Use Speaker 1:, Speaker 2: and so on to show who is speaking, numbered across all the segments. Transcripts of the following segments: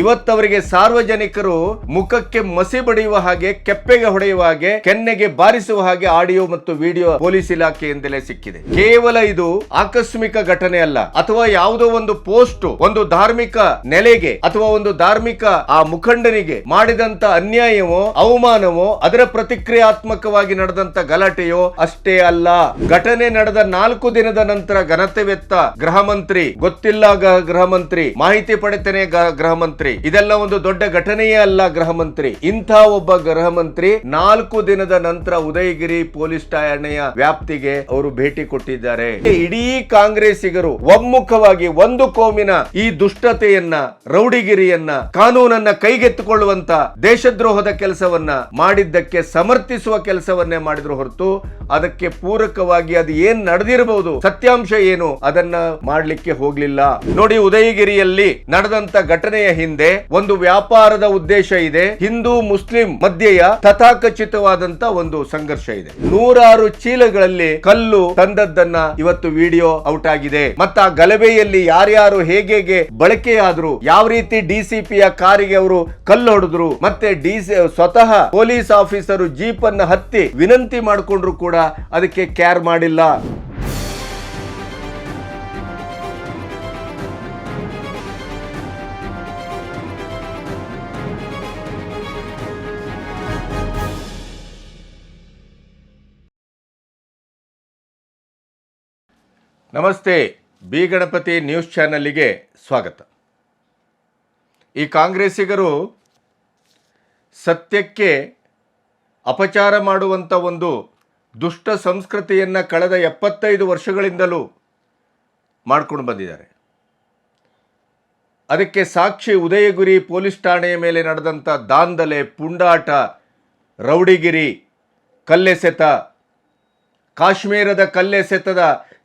Speaker 1: ಇವತ್ತವರಿಗೆ ಸಾರ್ವಜನಿಕರು ಮುಖಕ್ಕೆ ಮಸಿ ಬಡಿಯುವ ಹಾಗೆ, ಕೆಪ್ಪೆಗೆ ಹೊಡೆಯುವ ಹಾಗೆ, ಕೆನ್ನೆಗೆ ಬಾರಿಸುವ ಹಾಗೆ ಆಡಿಯೋ ಮತ್ತು ವಿಡಿಯೋ ಪೊಲೀಸ್ ಇಲಾಖೆಯಿಂದಲೇ ಸಿಕ್ಕಿದೆ. ಕೇವಲ ಇದು ಆಕಸ್ಮಿಕ ಘಟನೆ ಅಲ್ಲ, ಅಥವಾ ಯಾವುದೋ ಒಂದು ಪೋಸ್ಟ್, ಒಂದು ಧಾರ್ಮಿಕ ನೆಲೆಗೆ, ಅಥವಾ ಒಂದು ಧಾರ್ಮಿಕ ಆ ಮುಖಂಡನಿಗೆ ಮಾಡಿದಂತ ಅನ್ಯಾಯವೋ, ಅವಮಾನವೋ, ಅದರ ಪ್ರತಿಕ್ರಿಯಾತ್ಮಕವಾಗಿ ನಡೆದಂತ ಗಲಾಟೆಯೋ ಅಷ್ಟೇ ಅಲ್ಲ. ಘಟನೆ ನಡೆದ ನಾಲ್ಕು ದಿನದ ನಂತರ ಘನತೆವೆತ್ತ ಗೃಹ ಮಂತ್ರಿ ಗೊತ್ತಿಲ್ಲ ಗೃಹ ಮಂತ್ರಿ ಮಾಹಿತಿ ಪಡೆತನೆ ಗೃಹ ಮಂತ್ರಿ ಇದೆಲ್ಲ ಒಂದು ದೊಡ್ಡ ಘಟನೆಯೇ ಅಲ್ಲ ಗೃಹ ಮಂತ್ರಿ ಇಂಥ ಒಬ್ಬ ಗೃಹ ಮಂತ್ರಿ ನಾಲ್ಕು ದಿನದ ನಂತರ ಉದಯಗಿರಿ ಪೊಲೀಸ್ ಠಾಣೆಯ ವ್ಯಾಪ್ತಿಗೆ ಅವರು ಭೇಟಿ ಕೊಟ್ಟಿದ್ದಾರೆ. ಇಡೀ ಕಾಂಗ್ರೆಸ್ಸಿಗರು ಒಮ್ಮುಖವಾಗಿ ಒಂದು ಕೋಮಿನ ಈ ದುಷ್ಟತೆಯನ್ನ, ರೌಡಿಗಿರಿಯನ್ನ, ಕಾನೂನನ್ನ ಕೈಗೆತ್ತಿಕೊಳ್ಳುವಂತ ದೇಶದ್ರೋಹದ ಕೆಲಸವನ್ನ ಮಾಡಿದ್ದಕ್ಕೆ ಸಮರ್ಥಿಸುವ ಕೆಲಸವನ್ನೇ ಮಾಡಿದ್ರು ಹೊರತು ಅದಕ್ಕೆ ಪೂರಕವಾಗಿ ಅದು ಏನ್ ನಡೆದಿರಬಹುದು ಸತ್ಯಾಂಶ ಏನು ಅದನ್ನ ಮಾಡ್ಲಿಕ್ಕೆ ಹೋಗ್ಲಿಲ್ಲ. ನೋಡಿ ಉದಯಗಿರಿಯಲ್ಲಿ ನಡೆದಂತ ಘಟನೆಯ ಹಿಂದೆ ಒಂದು ವ್ಯಾಪಾರದ ಉದ್ದೇಶ ಇದೆ. ಹಿಂದೂ, ಮುಸ್ಲಿಂ ಮಧ್ಯೆಯ ತಥಾಕಚಿತವಾದಂತ ಒಂದು ಸಂಘರ್ಷ ಇದೆ. ನೂರಾರು ಚೀಲಗಳಲ್ಲಿ ಕಲ್ಲು ತಂದದ್ದನ್ನ ಇವತ್ತು ವಿಡಿಯೋ ಔಟ್ ಆಗಿದೆ. ಮತ್ತ ಗಲಭೆಯಲ್ಲಿ ಯಾರ್ಯಾರು ಹೇಗೆ ಬಳಕೆಯಾದ್ರು, ಯಾವ ರೀತಿ ಡಿಸಿಪಿಯ ಕಾರಿಗೆ ಅವರು ಕಲ್ಲು ಹೊಡೆದ್ರು, ಮತ್ತೆ ಡಿಸಿ ಸ್ವತಃ ಪೊಲೀಸ್ ಆಫೀಸರು ಜೀಪ್ ಅನ್ನ ಹತ್ತಿ ವಿನಂತಿ ಮಾಡಿಕೊಂಡ್ರು ಕೂಡ ಅದಕ್ಕೆ ಕೇರ್ ಮಾಡಿಲ್ಲ. ನಮಸ್ತೆ, ಬಿ ಗಣಪತಿ ನ್ಯೂಸ್ ಚಾನಲ್ಗೆ ಸ್ವಾಗತ. ಈ ಕಾಂಗ್ರೆಸ್ಸಿಗರು ಸತ್ಯಕ್ಕೆ ಅಪಚಾರ ಮಾಡುವಂಥ ಒಂದು ದುಷ್ಟ ಸಂಸ್ಕೃತಿಯನ್ನು ಕಳೆದ ಎಪ್ಪತ್ತೈದು ವರ್ಷಗಳಿಂದಲೂ ಮಾಡ್ಕೊಂಡು ಬಂದಿದ್ದಾರೆ. ಅದಕ್ಕೆ ಸಾಕ್ಷಿ ಉದಯಗುರಿ ಪೊಲೀಸ್ ಠಾಣೆಯ ಮೇಲೆ ನಡೆದಂಥ ದಾಂಧಲೆ, ಪುಂಡಾಟ, ರೌಡಿಗಿರಿ, ಕಲ್ಲೆಸೆತ ಕಾಶ್ಮೀರದ ಕಲ್ಲೆಸೆತದ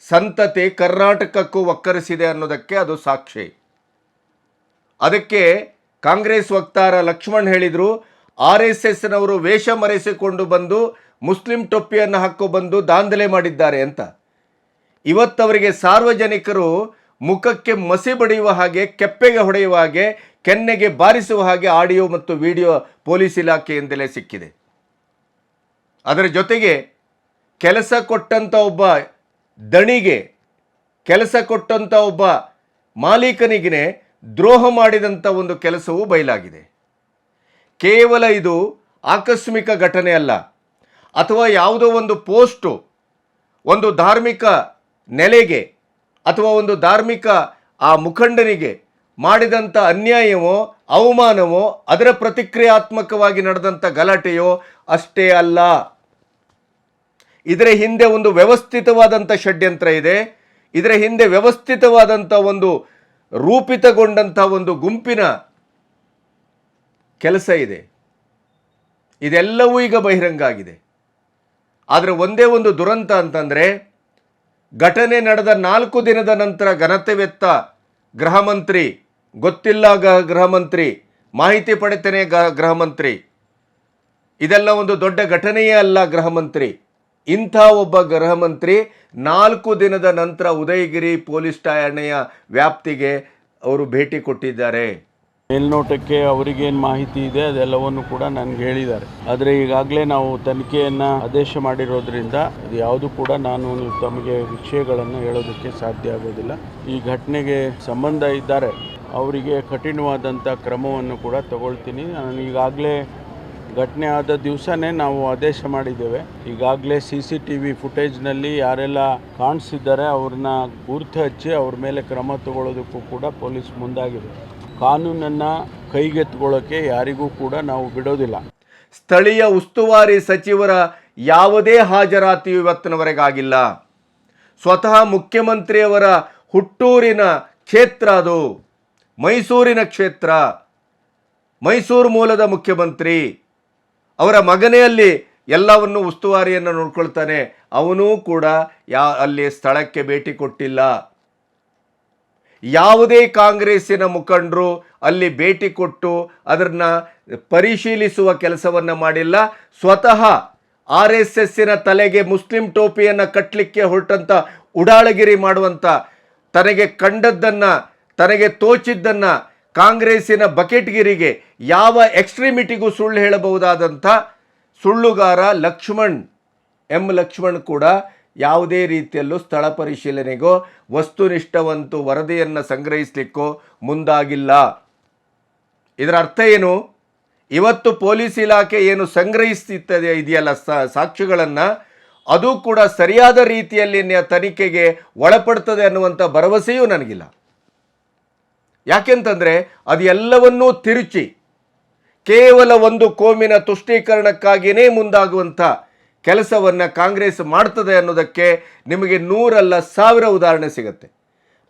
Speaker 1: ಸಂತತಿ ಕರ್ನಾಟಕಕ್ಕೂ ಒಕ್ಕರಿಸಿದೆ ಅನ್ನೋದಕ್ಕೆ ಅದು ಸಾಕ್ಷಿ. ಅದಕ್ಕೆ ಕಾಂಗ್ರೆಸ್ ವಕ್ತಾರ ಲಕ್ಷ್ಮಣ್ ಹೇಳಿದರು, ಆರ್ ಎಸ್ ಎಸ್ನವರು ವೇಷ ಮರೆಸಿಕೊಂಡು ಬಂದು ಮುಸ್ಲಿಂ ಟೊಪ್ಪಿಯನ್ನು ಹಾಕು ಬಂದು ದಾಂಧಲೆ ಮಾಡಿದ್ದಾರೆ ಅಂತ. ಇವತ್ತವರಿಗೆ ಸಾರ್ವಜನಿಕರು ಮುಖಕ್ಕೆ ಮಸಿ ಬಡಿಯುವ ಹಾಗೆ, ಕೆಪ್ಪೆಗೆ ಹೊಡೆಯುವ ಹಾಗೆ, ಕೆನ್ನೆಗೆ ಬಾರಿಸುವ ಹಾಗೆ ಆಡಿಯೋ ಮತ್ತು ವಿಡಿಯೋ ಪೊಲೀಸ್ ಇಲಾಖೆಯಿಂದಲೇ ಸಿಕ್ಕಿದೆ. ಅದರ ಜೊತೆಗೆ ಕೆಲಸ ಕೊಟ್ಟಂಥ ಒಬ್ಬ ದಣಿಗೆ, ಕೆಲಸ ಕೊಟ್ಟಂಥ ಒಬ್ಬ ಮಾಲೀಕನಿಗೆ ದ್ರೋಹ ಮಾಡಿದಂಥ ಒಂದು ಕೆಲಸವೂ ಬಯಲಾಗಿದೆ. ಕೇವಲ ಇದು ಆಕಸ್ಮಿಕ ಘಟನೆ ಅಲ್ಲ, ಅಥವಾ ಯಾವುದೋ ಒಂದು ಪೋಸ್ಟು, ಒಂದು ಧಾರ್ಮಿಕ ನೆಲೆಗೆ, ಅಥವಾ ಒಂದು ಧಾರ್ಮಿಕ ಆ ಮುಖಂಡನಿಗೆ ಮಾಡಿದಂಥ ಅನ್ಯಾಯವೋ, ಅವಮಾನವೋ, ಅದರ ಪ್ರತಿಕ್ರಿಯಾತ್ಮಕವಾಗಿ ನಡೆದಂಥ ಗಲಾಟೆಯೋ ಅಷ್ಟೇ ಅಲ್ಲ. ಇದರ ಹಿಂದೆ ಒಂದು ವ್ಯವಸ್ಥಿತವಾದಂಥ ಷಡ್ಯಂತ್ರ ಇದೆ. ಇದರ ಹಿಂದೆ ವ್ಯವಸ್ಥಿತವಾದಂಥ ಒಂದು ರೂಪಿತಗೊಂಡಂಥ ಒಂದು ಗುಂಪಿನ ಕೆಲಸ ಇದೆ. ಇದೆಲ್ಲವೂ ಈಗ ಬಹಿರಂಗ ಆಗಿದೆ. ಆದರೆ ಒಂದೇ ಒಂದು ದುರಂತ ಅಂತಂದರೆ, ಘಟನೆ ನಡೆದ ನಾಲ್ಕು ದಿನದ ನಂತರ ಘನತೆವೆತ್ತ ಗೃಹ ಮಂತ್ರಿ, ಗೊತ್ತಿಲ್ಲ ಗೃಹ ಮಂತ್ರಿ, ಮಾಹಿತಿ ಪಡೆತನೇ ಗೃಹ ಮಂತ್ರಿ. ಇದೆಲ್ಲ ಒಂದು ದೊಡ್ಡ ಘಟನೆಯೇ ಅಲ್ಲ ಗೃಹ ಮಂತ್ರಿ. ಇಂಥ ಒಬ್ಬ ಗೃಹ ಮಂತ್ರಿ ನಾಲ್ಕು ದಿನದ ನಂತರ ಉದಯಗಿರಿ ಪೊಲೀಸ್ ಠಾಣೆಯ ವ್ಯಾಪ್ತಿಗೆ ಅವರು ಭೇಟಿ ಕೊಟ್ಟಿದ್ದಾರೆ.
Speaker 2: ಮೇಲ್ನೋಟಕ್ಕೆ ಅವರಿಗೇನು ಮಾಹಿತಿ ಇದೆ ಅದೆಲ್ಲವನ್ನು ಕೂಡ ನನಗೆ ಹೇಳಿದ್ದಾರೆ. ಆದರೆ ಈಗಾಗಲೇ ನಾವು ತನಿಖೆಯನ್ನು ಆದೇಶ ಮಾಡಿರೋದ್ರಿಂದ ಅದು ಯಾವುದು ಕೂಡ ನಾನು ತಮಗೆ ವಿಷಯಗಳನ್ನು ಹೇಳೋದಕ್ಕೆ ಸಾಧ್ಯ ಆಗೋದಿಲ್ಲ. ಈ ಘಟನೆಗೆ ಸಂಬಂಧ ಇದ್ದಾರೆ. ಅವರಿಗೆ ಕಠಿಣವಾದಂಥ ಕ್ರಮವನ್ನು ಕೂಡ ತಗೊಳ್ತೀನಿ. ನಾನು ಈಗಾಗಲೇ ಘಟನೆ ಆದ ದಿವಸನೇ ನಾವು ಆದೇಶ ಮಾಡಿದ್ದೇವೆ. ಈಗಾಗಲೇ ಸಿ ಸಿ ಟಿ ವಿ ಫುಟೇಜ್ನಲ್ಲಿ ಯಾರೆಲ್ಲ ಕಾಣಿಸಿದ್ದಾರೆ, ಅವ್ರನ್ನ ಗುರುತು ಹಚ್ಚಿ ಅವ್ರ ಮೇಲೆ ಕ್ರಮ ತಗೊಳ್ಳೋದಕ್ಕೂ ಕೂಡ ಪೊಲೀಸ್ ಮುಂದಾಗಿದೆ. ಕಾನೂನನ್ನು ಕೈಗೆತ್ತಿಕೊಳ್ಳೋಕ್ಕೆ ಯಾರಿಗೂ ಕೂಡ ನಾವು ಬಿಡೋದಿಲ್ಲ.
Speaker 1: ಸ್ಥಳೀಯ ಉಸ್ತುವಾರಿ ಸಚಿವರ ಯಾವುದೇ ಹಾಜರಾತಿಯು ಇವತ್ತಿನವರೆಗಾಗಿಲ್ಲ. ಸ್ವತಃ ಮುಖ್ಯಮಂತ್ರಿಯವರ ಹುಟ್ಟೂರಿನ ಕ್ಷೇತ್ರ ಅದು. ಮೈಸೂರಿನ ಕ್ಷೇತ್ರ. ಮೈಸೂರು ಮೂಲದ ಮುಖ್ಯಮಂತ್ರಿ. ಅವರ ಮಗನೇ ಅಲ್ಲಿ ಎಲ್ಲವನ್ನು ಉಸ್ತುವಾರಿಯನ್ನು ನೋಡ್ಕೊಳ್ತಾನೆ. ಅವನೂ ಕೂಡ ಯಾ, ಅಲ್ಲಿ ಸ್ಥಳಕ್ಕೆ ಭೇಟಿ ಕೊಟ್ಟಿಲ್ಲ. ಯಾವುದೇ ಕಾಂಗ್ರೆಸ್ಸಿನ ಮುಖಂಡರು ಅಲ್ಲಿ ಭೇಟಿ ಕೊಟ್ಟು ಅದನ್ನು ಪರಿಶೀಲಿಸುವ ಕೆಲಸವನ್ನು ಮಾಡಿಲ್ಲ. ಸ್ವತಃ ಆರ್ ಎಸ್ ಎಸ್ಸಿನ ತಲೆಗೆ ಮುಸ್ಲಿಂ ಟೋಪಿಯನ್ನು ಕಟ್ಟಲಿಕ್ಕೆ ಹೊರಟಂಥ ಉಡಾಳಗಿರಿ ಮಾಡುವಂಥ ತನಗೆ ಕಂಡದ್ದನ್ನು, ತನಗೆ ತೋಚಿದ್ದನ್ನು ಕಾಂಗ್ರೆಸ್ಸಿನ ಬಕೆಟ್ಗಿರಿಗೆ ಯಾವ ಎಕ್ಸ್ಟ್ರೀಮಿಟಿಗೂ ಸುಳ್ಳು ಹೇಳಬಹುದಾದಂಥ ಸುಳ್ಳುಗಾರ ಲಕ್ಷ್ಮಣ್. ಎಂ ಲಕ್ಷ್ಮಣ್ ಕೂಡ ಯಾವುದೇ ರೀತಿಯಲ್ಲೂ ಸ್ಥಳ ಪರಿಶೀಲನೆಗೋ, ವಸ್ತುನಿಷ್ಠವಂತೂ ವರದಿಯನ್ನು ಸಂಗ್ರಹಿಸಲಿಕ್ಕೋ ಮುಂದಾಗಿಲ್ಲ. ಇದರ ಅರ್ಥ ಏನು? ಇವತ್ತು ಪೊಲೀಸ್ ಇಲಾಖೆ ಏನು ಸಂಗ್ರಹಿಸುತ್ತದೆ ಇದೆಯಲ್ಲ ಸಾಕ್ಷ್ಯಗಳನ್ನು? ಅದು ಕೂಡ ಸರಿಯಾದ ರೀತಿಯಲ್ಲಿ ತನಿಖೆಗೆ ಒಳಪಡ್ತದೆ ಅನ್ನುವಂಥ ಭರವಸೆಯೂ ನನಗಿಲ್ಲ. ಯಾಕೆಂತಂದರೆ ಅದು ಎಲ್ಲವನ್ನೂ ತಿರುಚಿ ಕೇವಲ ಒಂದು ಕೋಮಿನ ತುಷ್ಟೀಕರಣಕ್ಕಾಗಿಯೇ ಮುಂದಾಗುವಂಥ ಕೆಲಸವನ್ನು ಕಾಂಗ್ರೆಸ್ ಮಾಡ್ತದೆ ಅನ್ನೋದಕ್ಕೆ ನಿಮಗೆ ನೂರಲ್ಲ ಸಾವಿರ ಉದಾಹರಣೆ ಸಿಗುತ್ತೆ.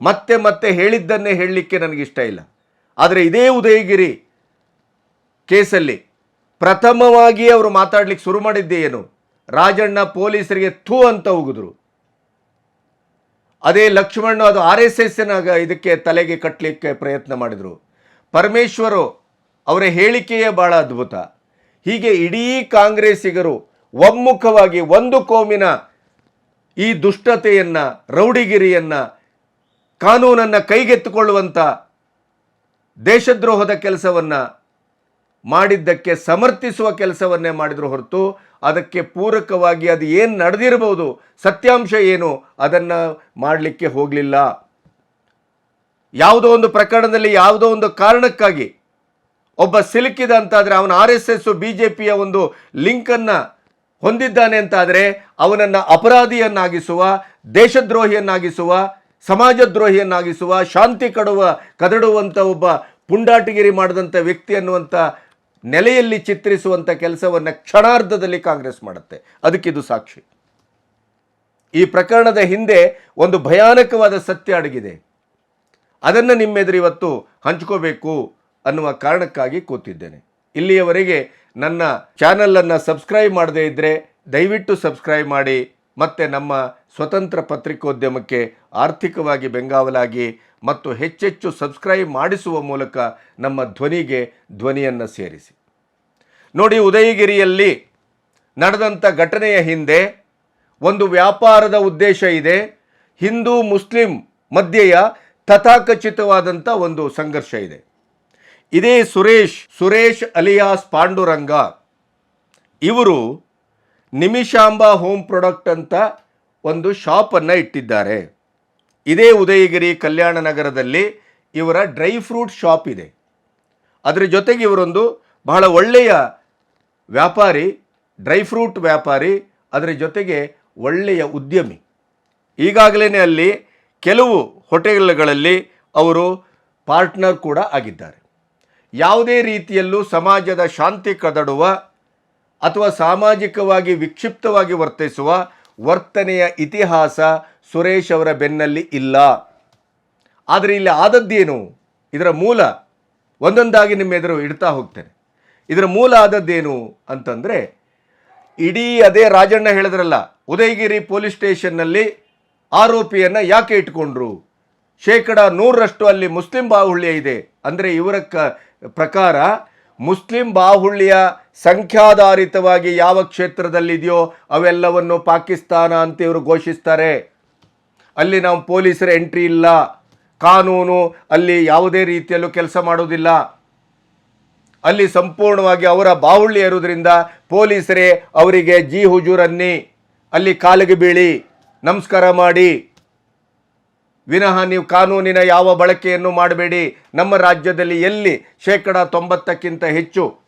Speaker 1: ಮತ್ತೆ ಮತ್ತೆ ಹೇಳಿದ್ದನ್ನೇ ಹೇಳಲಿಕ್ಕೆ ನನಗಿಷ್ಟ ಇಲ್ಲ. ಆದರೆ ಇದೇ ಉದಯಗಿರಿ ಕೇಸಲ್ಲಿ ಪ್ರಥಮವಾಗಿ ಅವರು ಮಾತಾಡ್ಲಿಕ್ಕೆ ಶುರು ಮಾಡಿದ್ದೇ ಏನು? ರಾಜಣ್ಣ ಪೊಲೀಸರಿಗೆ ಥೂ ಅಂತ ಉಗಿದ್ರು. ಅದೇ ಲಕ್ಷ್ಮಣ್ ಅದು ಆರ್ ಎಸ್ ಎಸ್ನ ಇದಕ್ಕೆ ತಲೆಗೆ ಕಟ್ಟಲಿಕ್ಕೆ ಪ್ರಯತ್ನ ಮಾಡಿದರು. ಪರಮೇಶ್ವರು ಅವರ ಹೇಳಿಕೆಯೇ ಭಾಳ ಅದ್ಭುತ. ಹೀಗೆ ಇಡೀ ಕಾಂಗ್ರೆಸ್ಸಿಗರು ಒಮ್ಮುಖವಾಗಿ ಒಂದು ಕೋಮಿನ ಈ ದುಷ್ಟತೆಯನ್ನು, ರೌಡಿಗಿರಿಯನ್ನು, ಕಾನೂನನ್ನು ಕೈಗೆತ್ತಿಕೊಳ್ಳುವಂಥ ದೇಶದ್ರೋಹದ ಕೆಲಸವನ್ನು ಮಾಡಿದ್ದಕ್ಕೆ ಸಮರ್ಥಿಸುವ ಕೆಲಸವನ್ನೇ ಮಾಡಿದ್ರು ಹೊರತು ಅದಕ್ಕೆ ಪೂರಕವಾಗಿ ಅದು ಏನು ನಡೆದಿರಬಹುದು, ಸತ್ಯಾಂಶ ಏನು, ಅದನ್ನು ಮಾಡಲಿಕ್ಕೆ ಹೋಗಲಿಲ್ಲ. ಯಾವುದೋ ಒಂದು ಪ್ರಕರಣದಲ್ಲಿ ಯಾವುದೋ ಒಂದು ಕಾರಣಕ್ಕಾಗಿ ಒಬ್ಬ ಸಿಲುಕಿದ ಅಂತಾದರೆ ಅವನ R S S B J ಪಿಯ ಒಂದು ಲಿಂಕನ್ನು ಹೊಂದಿದ್ದಾನೆ ಅಂತಾದರೆ ಅವನನ್ನು ಅಪರಾಧಿಯನ್ನಾಗಿಸುವ, ದೇಶದ್ರೋಹಿಯನ್ನಾಗಿಸುವ, ಸಮಾಜದ್ರೋಹಿಯನ್ನಾಗಿಸುವ, ಶಾಂತಿ ಕಡುವ ಕದಡುವಂಥ ಒಬ್ಬ ಪುಂಡಾಟಗಿರಿ ಮಾಡಿದಂಥ ವ್ಯಕ್ತಿ ಅನ್ನುವಂಥ ನೆಲೆಯಲ್ಲಿ ಚಿತ್ರಿಸುವಂಥ ಕೆಲಸವನ್ನು ಕ್ಷಣಾರ್ಧದಲ್ಲಿ ಕಾಂಗ್ರೆಸ್ ಮಾಡುತ್ತೆ. ಅದಕ್ಕಿದು ಸಾಕ್ಷಿ. ಈ ಪ್ರಕರಣದ ಹಿಂದೆ ಒಂದು ಭಯಾನಕವಾದ ಸತ್ಯ ಅಡಗಿದೆ. ಅದನ್ನು ನಿಮ್ಮೆದುರು ಇವತ್ತು ಹಂಚ್ಕೋಬೇಕು ಅನ್ನುವ ಕಾರಣಕ್ಕಾಗಿ ಕೂತಿದ್ದೇನೆ. ಇಲ್ಲಿಯವರೆಗೆ ನನ್ನ ಚಾನಲನ್ನು ಸಬ್ಸ್ಕ್ರೈಬ್ ಮಾಡದೇ ಇದ್ದರೆ ದಯವಿಟ್ಟು ಸಬ್ಸ್ಕ್ರೈಬ್ ಮಾಡಿ. ಮತ್ತು ನಮ್ಮ ಸ್ವತಂತ್ರ ಪತ್ರಿಕೋದ್ಯಮಕ್ಕೆ ಆರ್ಥಿಕವಾಗಿ ಬೆಂಗಾವಲಾಗಿ ಮತ್ತು ಹೆಚ್ಚೆಚ್ಚು ಸಬ್ಸ್ಕ್ರೈಬ್ ಮಾಡಿಸುವ ಮೂಲಕ ನಮ್ಮ ಧ್ವನಿಗೆ ಧ್ವನಿಯನ್ನು ಸೇರಿಸಿ. ನೋಡಿ, ಉದಯಗಿರಿಯಲ್ಲಿ ನಡೆದಂಥ ಘಟನೆಯ ಹಿಂದೆ ಒಂದು ವ್ಯಾಪಾರದ ಉದ್ದೇಶ ಇದೆ. ಹಿಂದೂ ಮುಸ್ಲಿಂ ಮಧ್ಯೆಯ ತಥಾಕಚಿತವಾದಂಥ ಒಂದು ಸಂಘರ್ಷ ಇದೆ. ಇದೇ ಸುರೇಶ್ ಸುರೇಶ್ ಅಲಿಯಾಸ್ ಪಾಂಡುರಂಗ. ಇವರು ನಿಮಿಷಾಂಬ ಹೋಮ್ ಪ್ರಾಡಕ್ಟ್ ಅಂತ ಒಂದು ಶಾಪನ್ನು ಇಟ್ಟಿದ್ದಾರೆ. ಇದೇ ಉದಯಗಿರಿ ಕಲ್ಯಾಣ ನಗರದಲ್ಲಿ ಇವರ ಡ್ರೈ ಫ್ರೂಟ್ ಶಾಪ್ ಇದೆ. ಅದರ ಜೊತೆಗೆ ಇವರೊಂದು ಬಹಳ ಒಳ್ಳೆಯ ವ್ಯಾಪಾರಿ, ಡ್ರೈ ಫ್ರೂಟ್ ವ್ಯಾಪಾರಿ, ಅದರ ಜೊತೆಗೆ ಒಳ್ಳೆಯ ಉದ್ಯಮಿ. ಈಗಾಗಲೇ ಅಲ್ಲಿ ಕೆಲವು ಹೋಟೆಲ್ಗಳಲ್ಲಿ ಅವರು ಪಾರ್ಟ್ನರ್ ಕೂಡ ಆಗಿದ್ದಾರೆ. ಯಾವುದೇ ರೀತಿಯಲ್ಲೂ ಸಮಾಜದ ಶಾಂತಿ ಕದಡುವ ಅಥವಾ ಸಾಮಾಜಿಕವಾಗಿ ವಿಕ್ಷಿಪ್ತವಾಗಿ ವರ್ತಿಸುವ ವರ್ತನೆಯ ಇತಿಹಾಸ ಸುರೇಶ್ ಅವರ ಬೆನ್ನಲ್ಲಿ ಇಲ್ಲ. ಆದರೆ ಇಲ್ಲಿ ಆದದ್ದೇನು ಇದರ ಮೂಲ, ಒಂದೊಂದಾಗಿ ನಿಮ್ಮ ಎದುರು ಇಡ್ತಾ ಹೋಗ್ತೇನೆ. ಇದರ ಮೂಲ ಆದದ್ದೇನು ಅಂತಂದರೆ, ಇಡೀ ಅದೇ ರಾಜಣ್ಣ ಹೇಳಿದ್ರಲ್ಲ, ಉದಯಗಿರಿ ಪೊಲೀಸ್ ಸ್ಟೇಷನ್ನಲ್ಲಿ ಆರೋಪಿಯನ್ನು ಯಾಕೆ ಇಟ್ಕೊಂಡ್ರು? ಶೇಕಡ ನೂರರಷ್ಟು ಅಲ್ಲಿ ಮುಸ್ಲಿಂ ಬಾಹುಳ್ಯ ಇದೆ. ಅಂದರೆ ಇವರ ಕ ಪ್ರಕಾರ ಮುಸ್ಲಿಂ ಬಾಹುಳ್ಯ ಸಂಖ್ಯಾಧಾರಿತವಾಗಿ ಯಾವ ಕ್ಷೇತ್ರದಲ್ಲಿದೆಯೋ ಅವೆಲ್ಲವನ್ನು ಪಾಕಿಸ್ತಾನ ಅಂತ ಇವರು ಘೋಷಿಸ್ತಾರೆ. ಅಲ್ಲಿ ನಾವು ಪೊಲೀಸರ ಎಂಟ್ರಿ ಇಲ್ಲ. ಕಾನೂನು ಅಲ್ಲಿ ಯಾವುದೇ ರೀತಿಯಲ್ಲೂ ಕೆಲಸ ಮಾಡೋದಿಲ್ಲ. ಅಲ್ಲಿ ಸಂಪೂರ್ಣವಾಗಿ ಅವರ ಬಾಹುಳ್ಯ ಇರುವುದರಿಂದ ಪೊಲೀಸರೇ ಅವರಿಗೆ, ಜಿ ಹುಜೂರನ್ನಿ ಅಲ್ಲಿ ಕಾಲಿಗೆ ಬೀಳಿ, ನಮಸ್ಕಾರ ಮಾಡಿ. ವಿನಃ ನೀವು ಕಾನೂನಿನ ಯಾವ ಬಳಕೆಯನ್ನು ಮಾಡಬೇಡಿ. ನಮ್ಮ ರಾಜ್ಯದಲ್ಲಿ ಎಲ್ಲಿ ಶೇಕಡ ತೊಂಬತ್ತಕ್ಕಿಂತ ಹೆಚ್ಚು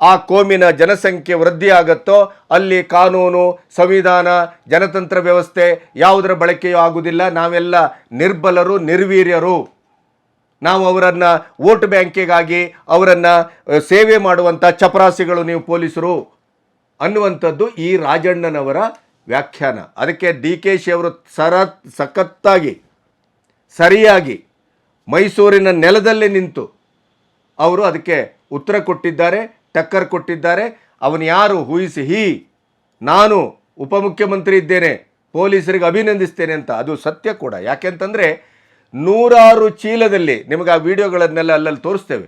Speaker 1: ಆ ಕೋಮಿನ ಜನಸಂಖ್ಯೆ ವೃದ್ಧಿಯಾಗತ್ತೋ, ಅಲ್ಲಿ ಕಾನೂನು, ಸಂವಿಧಾನ, ಜನತಂತ್ರ ವ್ಯವಸ್ಥೆ ಯಾವುದರ ಬಳಕೆಯೂ ಆಗುವುದಿಲ್ಲ. ನಾವೆಲ್ಲ ನಿರ್ಬಲರು, ನಿರ್ವೀರ್ಯರು. ನಾವು ಅವರನ್ನು ವೋಟ್ ಬ್ಯಾಂಕಿಗಾಗಿ ಅವರನ್ನು ಸೇವೆ ಮಾಡುವಂಥ ಚಪರಾಸಿಗಳು ನೀವು ಪೊಲೀಸರು ಅನ್ನುವಂಥದ್ದು ಈ ರಾಜಣ್ಣನವರ ವ್ಯಾಖ್ಯಾನ. ಅದಕ್ಕೆ ಡಿ ಕೆ ಶಿ ಅವರು ಸರ, ಸಖತ್ತಾಗಿ, ಸರಿಯಾಗಿ ಮೈಸೂರಿನ ನೆಲದಲ್ಲಿ ನಿಂತು ಅವರು ಅದಕ್ಕೆ ಉತ್ತರ ಕೊಟ್ಟಿದ್ದಾರೆ. ಟಕ್ಕರ್ ಕೊಟ್ಟಿದ್ದಾರೆ. ಅವನು ಯಾರು? ಹೂಯಿಸಿ ಹೀ, ನಾನು ಉಪಮುಖ್ಯಮಂತ್ರಿ ಇದ್ದೇನೆ. ಪೊಲೀಸರಿಗೆ ಅಭಿನಂದಿಸ್ತೇನೆ ಅಂತ. ಅದು ಸತ್ಯ ಕೂಡ. ಯಾಕೆಂತಂದರೆ ನೂರಾರು ಚೀಲದಲ್ಲಿ ನಿಮಗೆ ಆ ವಿಡಿಯೋಗಳನ್ನೆಲ್ಲ ಅಲ್ಲಲ್ಲಿ ತೋರಿಸ್ತೇವೆ.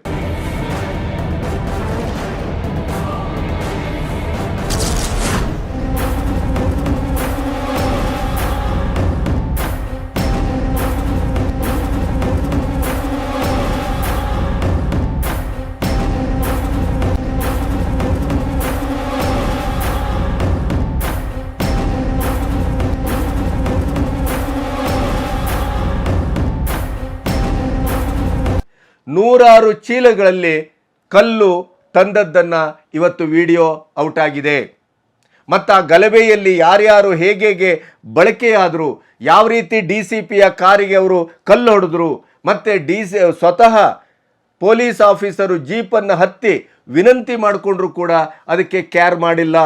Speaker 1: ನೂರಾರು ಚೀಲಗಳಲ್ಲಿ ಕಲ್ಲು ತಂದದ್ದನ್ನು ಇವತ್ತು ವಿಡಿಯೋ ಔಟ್ ಆಗಿದೆ ಮತ್ತು ಆ ಗಲಭೆಯಲ್ಲಿ ಯಾರ್ಯಾರು ಹೇಗೆ ಬಳಕೆಯಾದರು, ಯಾವ ರೀತಿ ಡಿ ಸಿ ಪಿಯ ಕಾರಿಗೆ ಅವರು ಕಲ್ಲು ಹೊಡೆದ್ರು, ಮತ್ತು ಡಿ ಸಿ ಸ್ವತಃ ಪೊಲೀಸ್ ಆಫೀಸರು ಜೀಪನ್ನು ಹತ್ತಿ ವಿನಂತಿ ಮಾಡಿಕೊಂಡ್ರು ಕೂಡ ಅದಕ್ಕೆ ಕ್ಯಾರ್ ಮಾಡಿಲ್ಲ.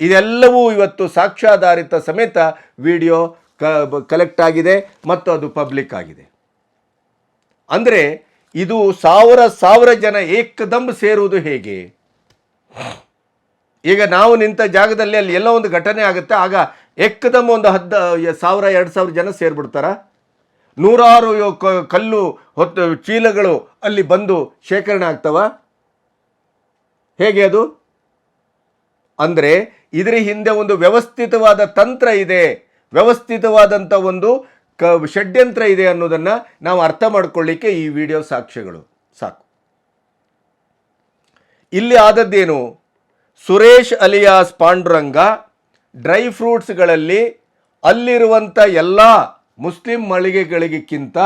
Speaker 1: ಇದೆಲ್ಲವೂ ಇವತ್ತು ಸಾಕ್ಷ್ಯಾಧಾರಿತ ಸಮೇತ ವಿಡಿಯೋ ಕಲೆಕ್ಟ್ ಆಗಿದೆ ಮತ್ತು ಅದು ಪಬ್ಲಿಕ್ ಆಗಿದೆ. ಅಂದರೆ ಇದು ಸಾವಿರ ಸಾವಿರ ಜನ ಏಕದಂ ಸೇರುವುದು ಹೇಗೆ? ಈಗ ನಾವು ನಿಂತ ಜಾಗದಲ್ಲಿ ಅಲ್ಲಿ ಎಲ್ಲ ಒಂದು ಘಟನೆ ಆಗುತ್ತೆ, ಆಗ ಏಕದಮ್ ಒಂದು ಹದ್ದು, ಸಾವಿರ, ಎರಡು ಸಾವಿರ ಜನ ಸೇರ್ಬಿಡ್ತಾರ? ನೂರಾರು ಕಲ್ಲು ಹೊತ್ತು, ಚೀಲಗಳು ಅಲ್ಲಿ ಬಂದು ಶೇಖರಣೆ ಆಗ್ತವ? ಹೇಗೆ ಅದು? ಅಂದರೆ ಇದರ ಹಿಂದೆ ಒಂದು ವ್ಯವಸ್ಥಿತವಾದ ತಂತ್ರ ಇದೆ. ವ್ಯವಸ್ಥಿತವಾದಂಥ ಒಂದು ಕ ಷಡ್ಯಂತ್ರ ಇದೆ ಅನ್ನೋದನ್ನು ನಾವು ಅರ್ಥ ಮಾಡ್ಕೊಳ್ಳಿಕ್ಕೆ ಈ ವಿಡಿಯೋ ಸಾಕ್ಷ್ಯಗಳು. ಸಾಕು. ಇಲ್ಲಿ ಆದದ್ದೇನು? ಸುರೇಶ್ ಅಲಿಯಾಸ್ ಪಾಂಡುರಂಗ ಡ್ರೈ ಫ್ರೂಟ್ಸ್ಗಳಲ್ಲಿ ಅಲ್ಲಿರುವಂಥ ಎಲ್ಲ ಮುಸ್ಲಿಂ ಮಳಿಗೆಗಳಿಗಿಂತ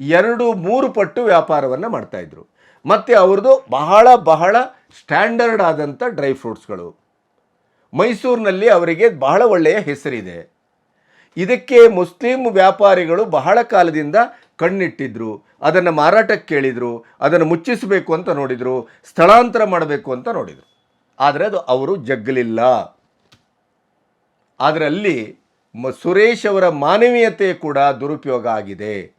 Speaker 1: ಎರಡು ಮೂರು ಪಟ್ಟು ವ್ಯಾಪಾರವನ್ನು ಮಾಡ್ತಾಯಿದ್ರು ಮತ್ತು ಅವ್ರದ್ದು ಬಹಳ ಬಹಳ ಸ್ಟ್ಯಾಂಡರ್ಡ್ ಆದಂಥ ಡ್ರೈ ಫ್ರೂಟ್ಸ್ಗಳು. ಮೈಸೂರಿನಲ್ಲಿ ಅವರಿಗೆ ಬಹಳ ಒಳ್ಳೆಯ ಹೆಸರಿದೆ. ಇದಕ್ಕೆ ಮುಸ್ಲಿಂ ವ್ಯಾಪಾರಿಗಳು ಬಹಳ ಕಾಲದಿಂದ ಕಣ್ಣಿಟ್ಟಿದ್ರು, ಅದನ್ನು ಮಾರಾಟಕ್ಕೆ ಕೇಳಿದರು, ಅದನ್ನು ಮುಚ್ಚಿಸಬೇಕು ಅಂತ ನೋಡಿದರು, ಸ್ಥಳಾಂತರ ಮಾಡಬೇಕು ಅಂತ ನೋಡಿದರು. ಆದರೆ ಅದು ಅವರು ಜಗ್ಗಲಿಲ್ಲ. ಅದರಲ್ಲಿ ಮ ಸುರೇಶ್ ಅವರ ಮಾನವೀಯತೆ ಕೂಡ ದುರುಪಯೋಗ ಆಗಿದೆ.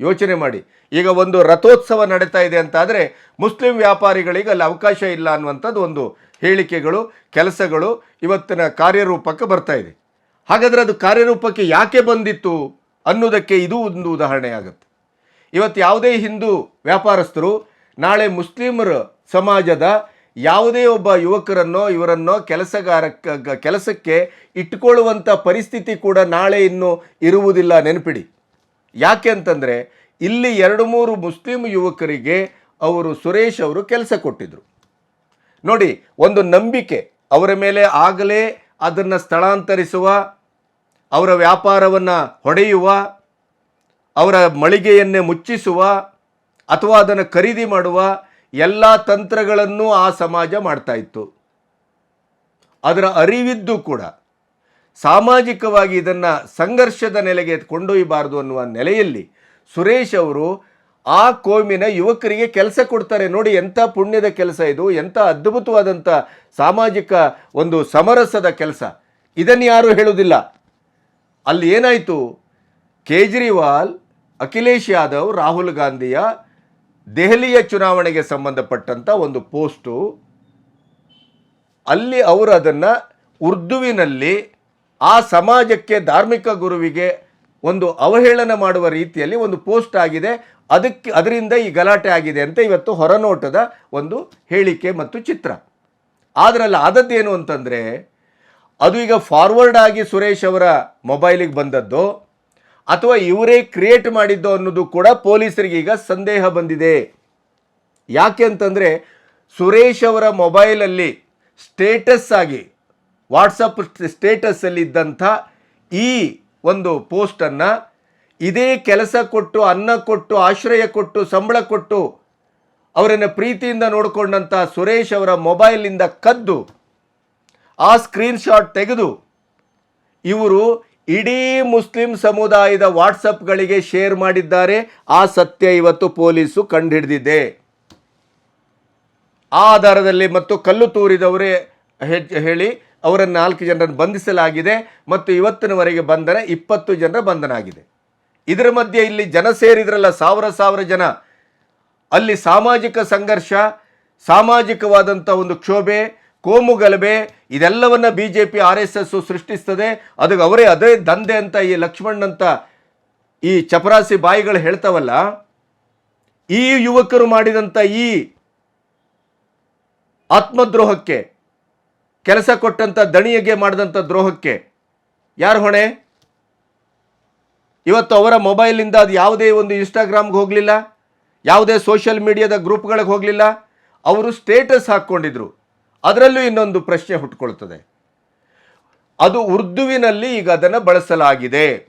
Speaker 1: ಯೋಚನೆ ಮಾಡಿ. ಈಗ ಒಂದು ರಥೋತ್ಸವ ನಡೀತಾ ಇದೆ ಅಂತ ಆದರೆ ಮುಸ್ಲಿಂ ವ್ಯಾಪಾರಿಗಳಿಗೆ ಅಲ್ಲಿ ಅವಕಾಶ ಇಲ್ಲ ಅನ್ನುವಂಥದ್ದು ಒಂದು ಹೇಳಿಕೆಗಳು, ಕೆಲಸಗಳು ಇವತ್ತಿನ ಕಾರ್ಯರೂಪಕ್ಕೆ ಬರ್ತಾ ಇದೆ. ಹಾಗಾದರೆ ಅದು ಕಾರ್ಯರೂಪಕ್ಕೆ ಯಾಕೆ ಬಂದಿತ್ತು ಅನ್ನೋದಕ್ಕೆ ಇದು ಒಂದು ಉದಾಹರಣೆ ಆಗುತ್ತೆ ಇವತ್ತು ಯಾವುದೇ ಹಿಂದೂ ವ್ಯಾಪಾರಸ್ಥರು ನಾಳೆ ಮುಸ್ಲಿಮರ ಸಮಾಜದ ಯಾವುದೇ ಒಬ್ಬ ಯುವಕರನ್ನೋ ಇವರನ್ನೋ ಕೆಲಸಗಾರ ಕೆಲಸಕ್ಕೆ ಇಟ್ಕೊಳ್ಳುವಂಥ ಪರಿಸ್ಥಿತಿ ಕೂಡ ನಾಳೆ ಇನ್ನು ಇರುವುದಿಲ್ಲ ನೆನಪಿಡಿ. ಯಾಕೆ ಅಂತಂದರೆ ಇಲ್ಲಿ ಎರಡು ಮೂರು ಮುಸ್ಲಿಂ ಯುವಕರಿಗೆ ಅವರು ಸುರೇಶ್ ಅವರು ಕೆಲಸ ಕೊಟ್ಟಿದ್ದರು ನೋಡಿ, ಒಂದು ನಂಬಿಕೆ ಅವರ ಮೇಲೆ ಆಗಲೇ ಅದನ್ನು ಸ್ಥಳಾಂತರಿಸುವ ಅವರ ವ್ಯಾಪಾರವನ್ನು ಹೊಡೆಯುವ, ಅವರ ಮಳಿಗೆಯನ್ನೇ ಮುಚ್ಚಿಸುವ ಅಥವಾ ಅದನ್ನು ಖರೀದಿ ಮಾಡುವ ಎಲ್ಲ ತಂತ್ರಗಳನ್ನು ಆ ಸಮಾಜ ಮಾಡ್ತಾ ಇತ್ತು. ಅದರ ಅರಿವಿದ್ದು ಕೂಡ ಸಾಮಾಜಿಕವಾಗಿ ಇದನ್ನು ಸಂಘರ್ಷದ ನೆಲೆಗೆ ಕೊಂಡೊಯ್ಯಬಾರದು ಅನ್ನುವ ನೆಲೆಯಲ್ಲಿ ಸುರೇಶ್ ಅವರು ಆ ಕೋಮಿನ ಯುವಕರಿಗೆ ಕೆಲಸ ಕೊಡ್ತಾರೆ ನೋಡಿ ಎಂಥ ಪುಣ್ಯದ ಕೆಲಸ ಇದು, ಎಂಥ ಅದ್ಭುತವಾದಂಥ ಸಾಮಾಜಿಕ ಒಂದು ಸಮರಸದ ಕೆಲಸ. ಇದನ್ನು ಯಾರೂ ಹೇಳುವುದಿಲ್ಲ. ಅಲ್ಲಿ ಏನಾಯಿತು? ಕೇಜ್ರಿವಾಲ್, ಅಖಿಲೇಶ್ ಯಾದವ್, ರಾಹುಲ್ ಗಾಂಧಿಯ ದೆಹಲಿಯ ಚುನಾವಣೆಗೆ ಸಂಬಂಧಪಟ್ಟಂಥ ಒಂದು ಪೋಸ್ಟು. ಅಲ್ಲಿ ಅವರು ಅದನ್ನು ಉರ್ದುವಿನಲ್ಲಿ ಆ ಸಮಾಜಕ್ಕೆ ಧಾರ್ಮಿಕ ಗುರುವಿಗೆ ಒಂದು ಅವಹೇಳನ ಮಾಡುವ ರೀತಿಯಲ್ಲಿ ಒಂದು ಪೋಸ್ಟ್ ಆಗಿದೆ. ಅದಕ್ಕೆ ಅದರಿಂದ ಈ ಗಲಾಟೆ ಆಗಿದೆ ಅಂತ ಇವತ್ತು ಹೊರನೋಟದ ಒಂದು ಹೇಳಿಕೆ ಮತ್ತು ಚಿತ್ರ. ಆದರಲ್ಲ ಅಲ್ಲಿ ಆದದ್ದೇನು ಅಂತಂದರೆ ಅದು ಈಗ ಫಾರ್ವರ್ಡ್ ಆಗಿ ಸುರೇಶ್ ಅವರ ಮೊಬೈಲಿಗೆ ಬಂದದ್ದು. ಅಥವಾ ಇವರೇ ಕ್ರಿಯೇಟ್ ಮಾಡಿದ್ದು ಅನ್ನೋದು ಕೂಡ ಪೊಲೀಸರಿಗೆ ಈಗ ಸಂದೇಹ ಬಂದಿದೆ. ಯಾಕೆ ಅಂತಂದರೆ ಸುರೇಶ್ ಅವರ ಮೊಬೈಲಲ್ಲಿ ಸ್ಟೇಟಸ್ ಆಗಿ ವಾಟ್ಸಪ್ ಸ್ಟೇಟಸ್ಸಲ್ಲಿ ಇದ್ದಂಥ ಈ ಒಂದು ಪೋಸ್ಟನ್ನು ಇದೇ ಕೆಲಸ ಕೊಟ್ಟು, ಅನ್ನ ಕೊಟ್ಟು, ಆಶ್ರಯ ಕೊಟ್ಟು, ಸಂಬಳ ಕೊಟ್ಟು ಅವರನ್ನು ಪ್ರೀತಿಯಿಂದ ನೋಡಿಕೊಂಡಂಥ ಸುರೇಶ್ ಅವರ ಮೊಬೈಲಿಂದ ಕದ್ದು ಆ ಸ್ಕ್ರೀನ್ಶಾಟ್ ತೆಗೆದು ಇವರು ಇಡೀ ಮುಸ್ಲಿಂ ಸಮುದಾಯದ ವಾಟ್ಸಪ್ಗಳಿಗೆ ಶೇರ್ ಮಾಡಿದ್ದಾರೆ. ಆ ಸತ್ಯ ಇವತ್ತು ಪೊಲೀಸು ಕಂಡುಹಿಡಿದಿದೆ. ಆ ಆಧಾರದಲ್ಲಿ ಮತ್ತು ಕಲ್ಲು ತೂರಿದವರೇ ಹೇಳಿ ಅವರನ್ನು ನಾಲ್ಕು ಜನರನ್ನು ಬಂಧಿಸಲಾಗಿದೆ ಮತ್ತು ಇವತ್ತಿನವರೆಗೆ ಬಂಧನ ಇಪ್ಪತ್ತು ಜನರ ಬಂಧನ ಆಗಿದೆ ಇದರ ಮಧ್ಯೆ ಇಲ್ಲಿ ಜನ ಸೇರಿದ್ರಲ್ಲ, ಸಾವಿರ ಸಾವಿರ ಜನ. ಅಲ್ಲಿ ಸಾಮಾಜಿಕ ಸಂಘರ್ಷ, ಸಾಮಾಜಿಕವಾದಂಥ ಒಂದು ಕ್ಷೋಭೆ ಕೋಮು ಗಲಭೆ, ಇದೆಲ್ಲವನ್ನ B J P R S S ಸೃಷ್ಟಿಸ್ತದೆ. ಅದಕ್ಕೆ ಅವರೇ ಅದೇ ದಂಧೆ ಅಂತ ಈ ಲಕ್ಷ್ಮಣ್ ಅಂತ ಈ ಚಪರಾಸಿ ಬಾಯಿಗಳು ಹೇಳ್ತಾವಲ್ಲ, ಈ ಯುವಕರು ಮಾಡಿದಂಥ ಈ ಆತ್ಮದ್ರೋಹಕ್ಕೆ, ಕೆಲಸ ಕೊಟ್ಟಂಥ ದಣಿಯಗೆ ಮಾಡಿದಂಥ ದ್ರೋಹಕ್ಕೆ, ಯಾರು ಹೊಣೆ? ಇವತ್ತು ಅವರ ಮೊಬೈಲಿಂದ ಅದು ಯಾವುದೇ ಒಂದು ಇನ್ಸ್ಟಾಗ್ರಾಮ್ಗೆ ಹೋಗಲಿಲ್ಲ, ಯಾವುದೇ ಸೋಷಿಯಲ್ ಮೀಡಿಯಾದ ಗ್ರೂಪ್ಗಳಿಗೆ ಹೋಗಲಿಲ್ಲ. ಅವರು ಸ್ಟೇಟಸ್ ಹಾಕ್ಕೊಂಡಿದ್ರು. ಅದರಲ್ಲೂ ಇನ್ನೊಂದು ಪ್ರಶ್ನೆ ಹುಟ್ಕೊಳ್ತದೆ. ಅದು ಉರ್ದುವಿನಲ್ಲಿ ಈಗ ಅದನ್ನು ಬಳಸಲಾಗಿದೆ.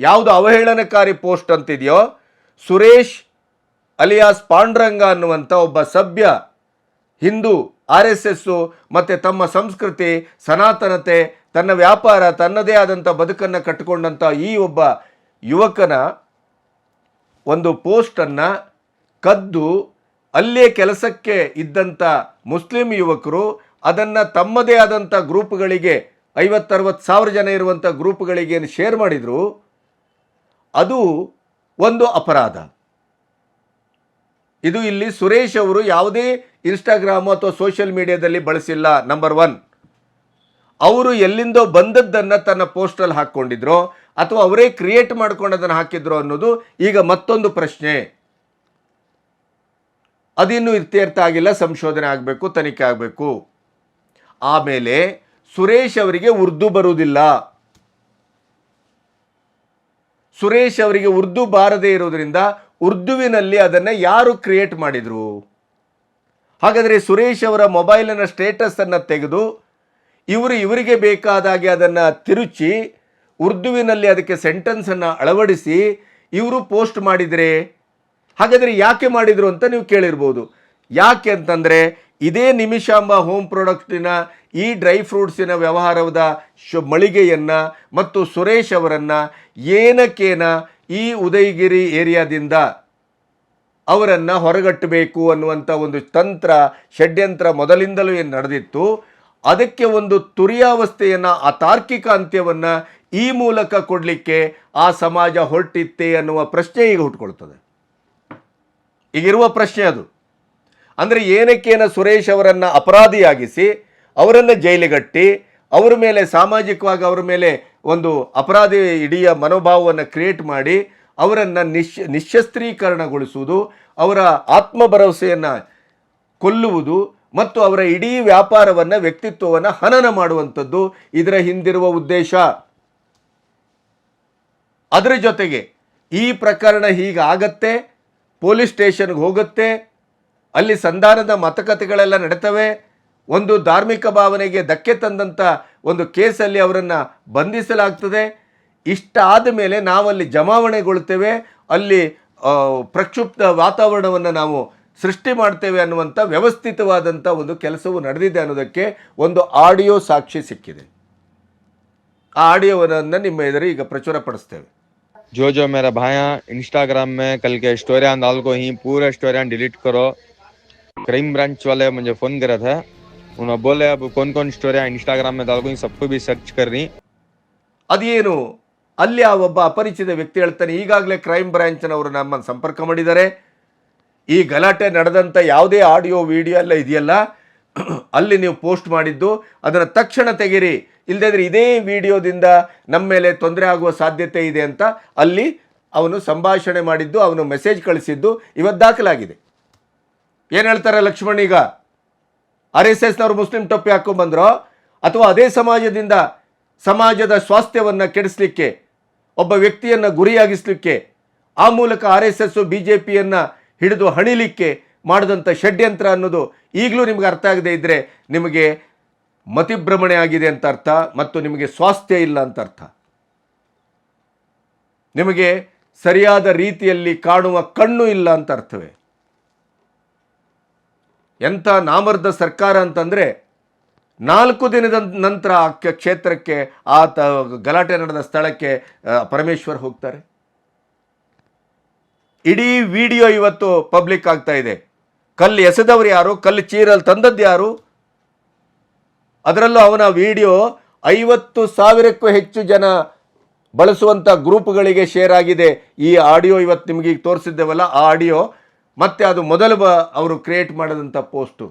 Speaker 1: ಯಾವುದು ಅವಹೇಳನಕಾರಿ ಪೋಸ್ಟ್ ಅಂತಿದೆಯೋ, ಸುರೇಶ್ ಅಲಿಯಾಸ್ ಪಾಂಡ್ರಂಗ ಅನ್ನುವಂಥ ಒಬ್ಬ ಸಭ್ಯ, ಹಿಂದೂ, ಆರ್ ಎಸ್ ಎಸ್ಸು ಮತ್ತು ತಮ್ಮ ಸಂಸ್ಕೃತಿ, ಸನಾತನತೆ, ತನ್ನ ವ್ಯಾಪಾರ, ತನ್ನದೇ ಆದಂಥ ಬದುಕನ್ನು ಕಟ್ಟಿಕೊಂಡಂಥ ಈ ಒಬ್ಬ ಯುವಕನ ಒಂದು ಪೋಸ್ಟನ್ನು ಕದ್ದು ಅಲ್ಲೇ ಕೆಲಸಕ್ಕೆ ಇದ್ದಂಥ ಮುಸ್ಲಿಂ ಯುವಕರು ಅದನ್ನು ತಮ್ಮದೇ ಆದಂಥ ಗ್ರೂಪ್ಗಳಿಗೆ ಐವತ್ತರವತ್ತು ಸಾವಿರ ಜನ ಇರುವಂಥ ಗ್ರೂಪ್ಗಳಿಗೆ ಶೇರ್ ಮಾಡಿದರು, ಅದು ಒಂದು ಅಪರಾಧ. ಇದು ಇಲ್ಲಿ ಸುರೇಶ್ ಅವರು ಯಾವುದೇ ಇನ್ಸ್ಟಾಗ್ರಾಮು ಅಥವಾ ಸೋಷಿಯಲ್ ಮೀಡಿಯಾದಲ್ಲಿ ಬಳಸಿಲ್ಲ, ನಂಬರ್ ಒನ್. ಅವರು ಎಲ್ಲಿಂದೋ ಬಂದದ್ದನ್ನು ತನ್ನ ಪೋಸ್ಟಲ್ಲಿ ಹಾಕ್ಕೊಂಡಿದ್ರು ಅಥವಾ ಅವರೇ ಕ್ರಿಯೇಟ್ ಮಾಡ್ಕೊಂಡು ಅದನ್ನು ಹಾಕಿದ್ರು ಅನ್ನೋದು ಈಗ ಮತ್ತೊಂದು ಪ್ರಶ್ನೆ. ಅದಿನ್ನೂ ಇತ್ಯರ್ಥ ಆಗಿಲ್ಲ, ಸಂಶೋಧನೆ ಆಗಬೇಕು, ತನಿಖೆ ಆಗಬೇಕು. ಆಮೇಲೆ ಸುರೇಶ್ ಅವರಿಗೆ ಉರ್ದು ಬರುವುದಿಲ್ಲ. ಸುರೇಶ್ ಅವರಿಗೆ ಉರ್ದು ಬಾರದೇ ಇರೋದ್ರಿಂದ ಉರ್ದುವಿನಲ್ಲಿ ಅದನ್ನು ಯಾರು ಕ್ರಿಯೇಟ್ ಮಾಡಿದರು? ಹಾಗಾದರೆ ಸುರೇಶ್ ಅವರ ಮೊಬೈಲಿನ ಸ್ಟೇಟಸನ್ನು ತೆಗೆದು ಇವರು ಇವರಿಗೆ ಬೇಕಾದಾಗೆ ಅದನ್ನು ತಿರುಚಿ ಉರ್ದುವಿನಲ್ಲಿ ಅದಕ್ಕೆ ಸೆಂಟೆನ್ಸನ್ನು ಅಳವಡಿಸಿ ಇವರು ಪೋಸ್ಟ್ ಮಾಡಿದರೆ? ಹಾಗಾದರೆ ಯಾಕೆ ಮಾಡಿದರು ಅಂತ ನೀವು ಕೇಳಿರ್ಬೋದು. ಯಾಕೆ ಅಂತಂದರೆ ಇದೇ ನಿಮಿಷಾಂಬ ಹೋಮ್ ಪ್ರಾಡಕ್ಟಿನ ಈ ಡ್ರೈ ಫ್ರೂಟ್ಸಿನ ವ್ಯವಹಾರದ ಶು ಮಳಿಗೆಯನ್ನು ಮತ್ತು ಸುರೇಶ್ ಅವರನ್ನು ಏನಕ್ಕೇನ ಈ ಉದಯಗಿರಿ ಏರಿಯಾದಿಂದ ಅವರನ್ನು ಹೊರಗಟ್ಟಬೇಕು ಅನ್ನುವಂಥ ಒಂದು ತಂತ್ರ, ಷಡ್ಯಂತ್ರ ಮೊದಲಿಂದಲೂ ಏನು ನಡೆದಿತ್ತು, ಅದಕ್ಕೆ ಒಂದು ತುರಿಯಾವಸ್ಥೆಯನ್ನು ಆ ತಾರ್ಕಿಕ ಅಂತ್ಯವನ್ನು ಈ ಮೂಲಕ ಕೊಡಲಿಕ್ಕೆ ಆ ಸಮಾಜ ಹೊರಟಿತ್ತೆ ಅನ್ನುವ ಪ್ರಶ್ನೆ ಈಗ ಹುಟ್ಕೊಳ್ತದೆ. ಈಗಿರುವ ಪ್ರಶ್ನೆ ಅದು. ಅಂದರೆ ಏನಕ್ಕೇನ ಸುರೇಶ್ ಅವರನ್ನು ಅಪರಾಧಿಯಾಗಿಸಿ, ಅವರನ್ನು ಜೈಲಿಗಟ್ಟಿ, ಅವರ ಮೇಲೆ ಸಾಮಾಜಿಕವಾಗಿ ಅವರ ಮೇಲೆ ಒಂದು ಅಪರಾಧಿ ಇಡೀ ಮನೋಭಾವವನ್ನು ಕ್ರಿಯೇಟ್ ಮಾಡಿ, ಅವರನ್ನು ನಿಶ್, ನಿಶಸ್ತ್ರೀಕರಣಗೊಳಿಸುವುದು, ಅವರ ಆತ್ಮ ಭರವಸೆಯನ್ನು ಕೊಲ್ಲುವುದು ಮತ್ತು ಅವರ ಇಡೀ ವ್ಯಾಪಾರವನ್ನು, ವ್ಯಕ್ತಿತ್ವವನ್ನು ಹನನ ಮಾಡುವಂಥದ್ದು ಇದರ ಹಿಂದಿರುವ ಉದ್ದೇಶ. ಅದರ ಜೊತೆಗೆ ಈ ಪ್ರಕರಣ ಹೀಗಾಗತ್ತೆ. ಪೊಲೀಸ್ ಸ್ಟೇಷನ್ಗೆ ಹೋಗುತ್ತೆ. ಅಲ್ಲಿ ಸಂಧಾನದ ಮತಕತೆಗಳೆಲ್ಲ ನಡೀತವೆ. ಒಂದು ಧಾರ್ಮಿಕ ಭಾವನೆಗೆ ಧಕ್ಕೆ ತಂದಂಥ ಒಂದು ಕೇಸಲ್ಲಿ ಅವರನ್ನು ಬಂಧಿಸಲಾಗ್ತದೆ. ಇಷ್ಟಾದ ಮೇಲೆ ನಾವಲ್ಲಿ ಜಮಾವಣೆಗೊಳ್ತೇವೆ. ಅಲ್ಲಿ ಪ್ರಕ್ಷುಬ್ಧ ವಾತಾವರಣವನ್ನು ನಾವು ಸೃಷ್ಟಿ ಮಾಡ್ತೇವೆ ಅನ್ನುವಂಥ ವ್ಯವಸ್ಥಿತವಾದಂಥ ಒಂದು ಕೆಲಸವು ನಡೆದಿದೆ ಅನ್ನೋದಕ್ಕೆ ಒಂದು ಆಡಿಯೋ ಸಾಕ್ಷಿ ಸಿಕ್ಕಿದೆ. ಆ ಆಡಿಯೋವನ್ನು ನಿಮ್ಮ ಎದುರು ಈಗ ಪ್ರಚುರಪಡಿಸ್ತೇವೆ.
Speaker 3: जो जो मेरा भाया इंस्टाग्राम में कल के स्टोरियां डाल को ही पूरे स्टोरियां डिलीट करो क्राइम ब्रांच वाले मुझे फोन करा था उन्होंने बोले अब कौन कौन स्टोरियां इंस्टाग्राम में डाल को सबको भी सर्च कर रही
Speaker 1: ಅದೇನು ಅಲ್ಲಿ ಆ ಒಬ್ಬ ಅಪರಿಚಿತ ವ್ಯಕ್ತಿ ಹೇಳ್ತಾನೆ ಈಗಾಗಲೇ ಕ್ರೈಮ್ ಬ್ರಾಂಚ್ನವರು ನಮ್ಮನ್ನು ಸಂಪರ್ಕ ಮಾಡಿದ್ದಾರೆ ಈ ಗಲಾಟೆ ನಡೆದಂಥ ಯಾವುದೇ ಆಡಿಯೋ ವಿಡಿಯೋ ಎಲ್ಲ ಇದೆಯಲ್ಲ ಅಲ್ಲಿ ನೀವು ಪೋಸ್ಟ್ ಮಾಡಿದ್ದು ಅದನ್ನು ತಕ್ಷಣ ತೆಗೀರಿ ಇಲ್ಲದಿದ್ರೆ ಇದೇ ವಿಡಿಯೋದಿಂದ ನಮ್ಮ ಮೇಲೆ ತೊಂದರೆ ಆಗುವ ಸಾಧ್ಯತೆ ಇದೆ ಅಂತ ಅಲ್ಲಿ ಅವನು ಸಂಭಾಷಣೆ ಮಾಡಿದ್ದು, ಅವನು ಮೆಸೇಜ್ ಕಳಿಸಿದ್ದು ಇವತ್ತು ದಾಖಲಾಗಿದೆ. ಏನು ಹೇಳ್ತಾರೆ ಲಕ್ಷ್ಮಣ್ ಈಗ? ಆರ್ ಎಸ್ ಎಸ್ನವರು ಮುಸ್ಲಿಂ ಟೊಪ್ಪಿ ಹಾಕೊಂಡ್ಬಂದ್ರೋ ಅಥವಾ ಅದೇ ಸಮಾಜದಿಂದ ಸಮಾಜದ ಸ್ವಾಸ್ಥ್ಯವನ್ನು ಕೆಡಿಸ್ಲಿಕ್ಕೆ, ಒಬ್ಬ ವ್ಯಕ್ತಿಯನ್ನು ಗುರಿಯಾಗಿಸಲಿಕ್ಕೆ, ಆ ಮೂಲಕ R S S B J ಪಿಯನ್ನು ಹಿಡಿದು ಹಣಿಲಿಕ್ಕೆ ಮಾಡಿದಂಥ ಷಡ್ಯಂತ್ರ ಅನ್ನೋದು ಈಗಲೂ ನಿಮಗೆ ಅರ್ಥ ಆಗದೇ ಇದ್ದರೆ ನಿಮಗೆ ಮತಿಭ್ರಮಣೆ ಆಗಿದೆ ಅಂತ ಅರ್ಥ ಮತ್ತು ನಿಮಗೆ ಸ್ವಾಸ್ಥ್ಯ ಇಲ್ಲ ಅಂತ ಅರ್ಥ. ನಿಮಗೆ ಸರಿಯಾದ ರೀತಿಯಲ್ಲಿ ಕಾಣುವ ಕಣ್ಣು ಇಲ್ಲ ಅಂತ ಅರ್ಥವೇ. ಎಂಥ ನಾಮರ್ದ ಸರ್ಕಾರ ಅಂತಂದರೆ ನಾಲ್ಕು ದಿನದ ನಂತರ ಆ ಕ್ಷೇತ್ರಕ್ಕೆ ಆ ತ ಗಲಾಟೆ ನಡೆದ ಸ್ಥಳಕ್ಕೆ ಪರಮೇಶ್ವರ್ ಹೋಗ್ತಾರೆ. ಇಡೀ ವಿಡಿಯೋ ಇವತ್ತು ಪಬ್ಲಿಕ್ ಆಗ್ತಾ ಇದೆ. ಕಲ್ಲು ಎಸೆದವರು ಯಾರು? ಕಲ್ಲು ಚೀರಲ್ ತಂದದ್ದು ಯಾರು? ಅದರಲ್ಲೂ ಅವನ ವಿಡಿಯೋ ಐವತ್ತು ಸಾವಿರಕ್ಕೂ ಹೆಚ್ಚು ಜನ ಬಳಸುವಂಥ ಗ್ರೂಪ್ಗಳಿಗೆ ಶೇರ್ ಆಗಿದೆ. ಈ ಆಡಿಯೋ ಇವತ್ತು ನಿಮಗೆ ಈಗ ತೋರಿಸಿದ್ದೇವಲ್ಲ, ಆ ಆಡಿಯೋ ಮತ್ತೆ ಅದು ಮೊದಲು ಬ ಅವರು ಕ್ರಿಯೇಟ್ ಮಾಡಿದಂಥ ಪೋಸ್ಟು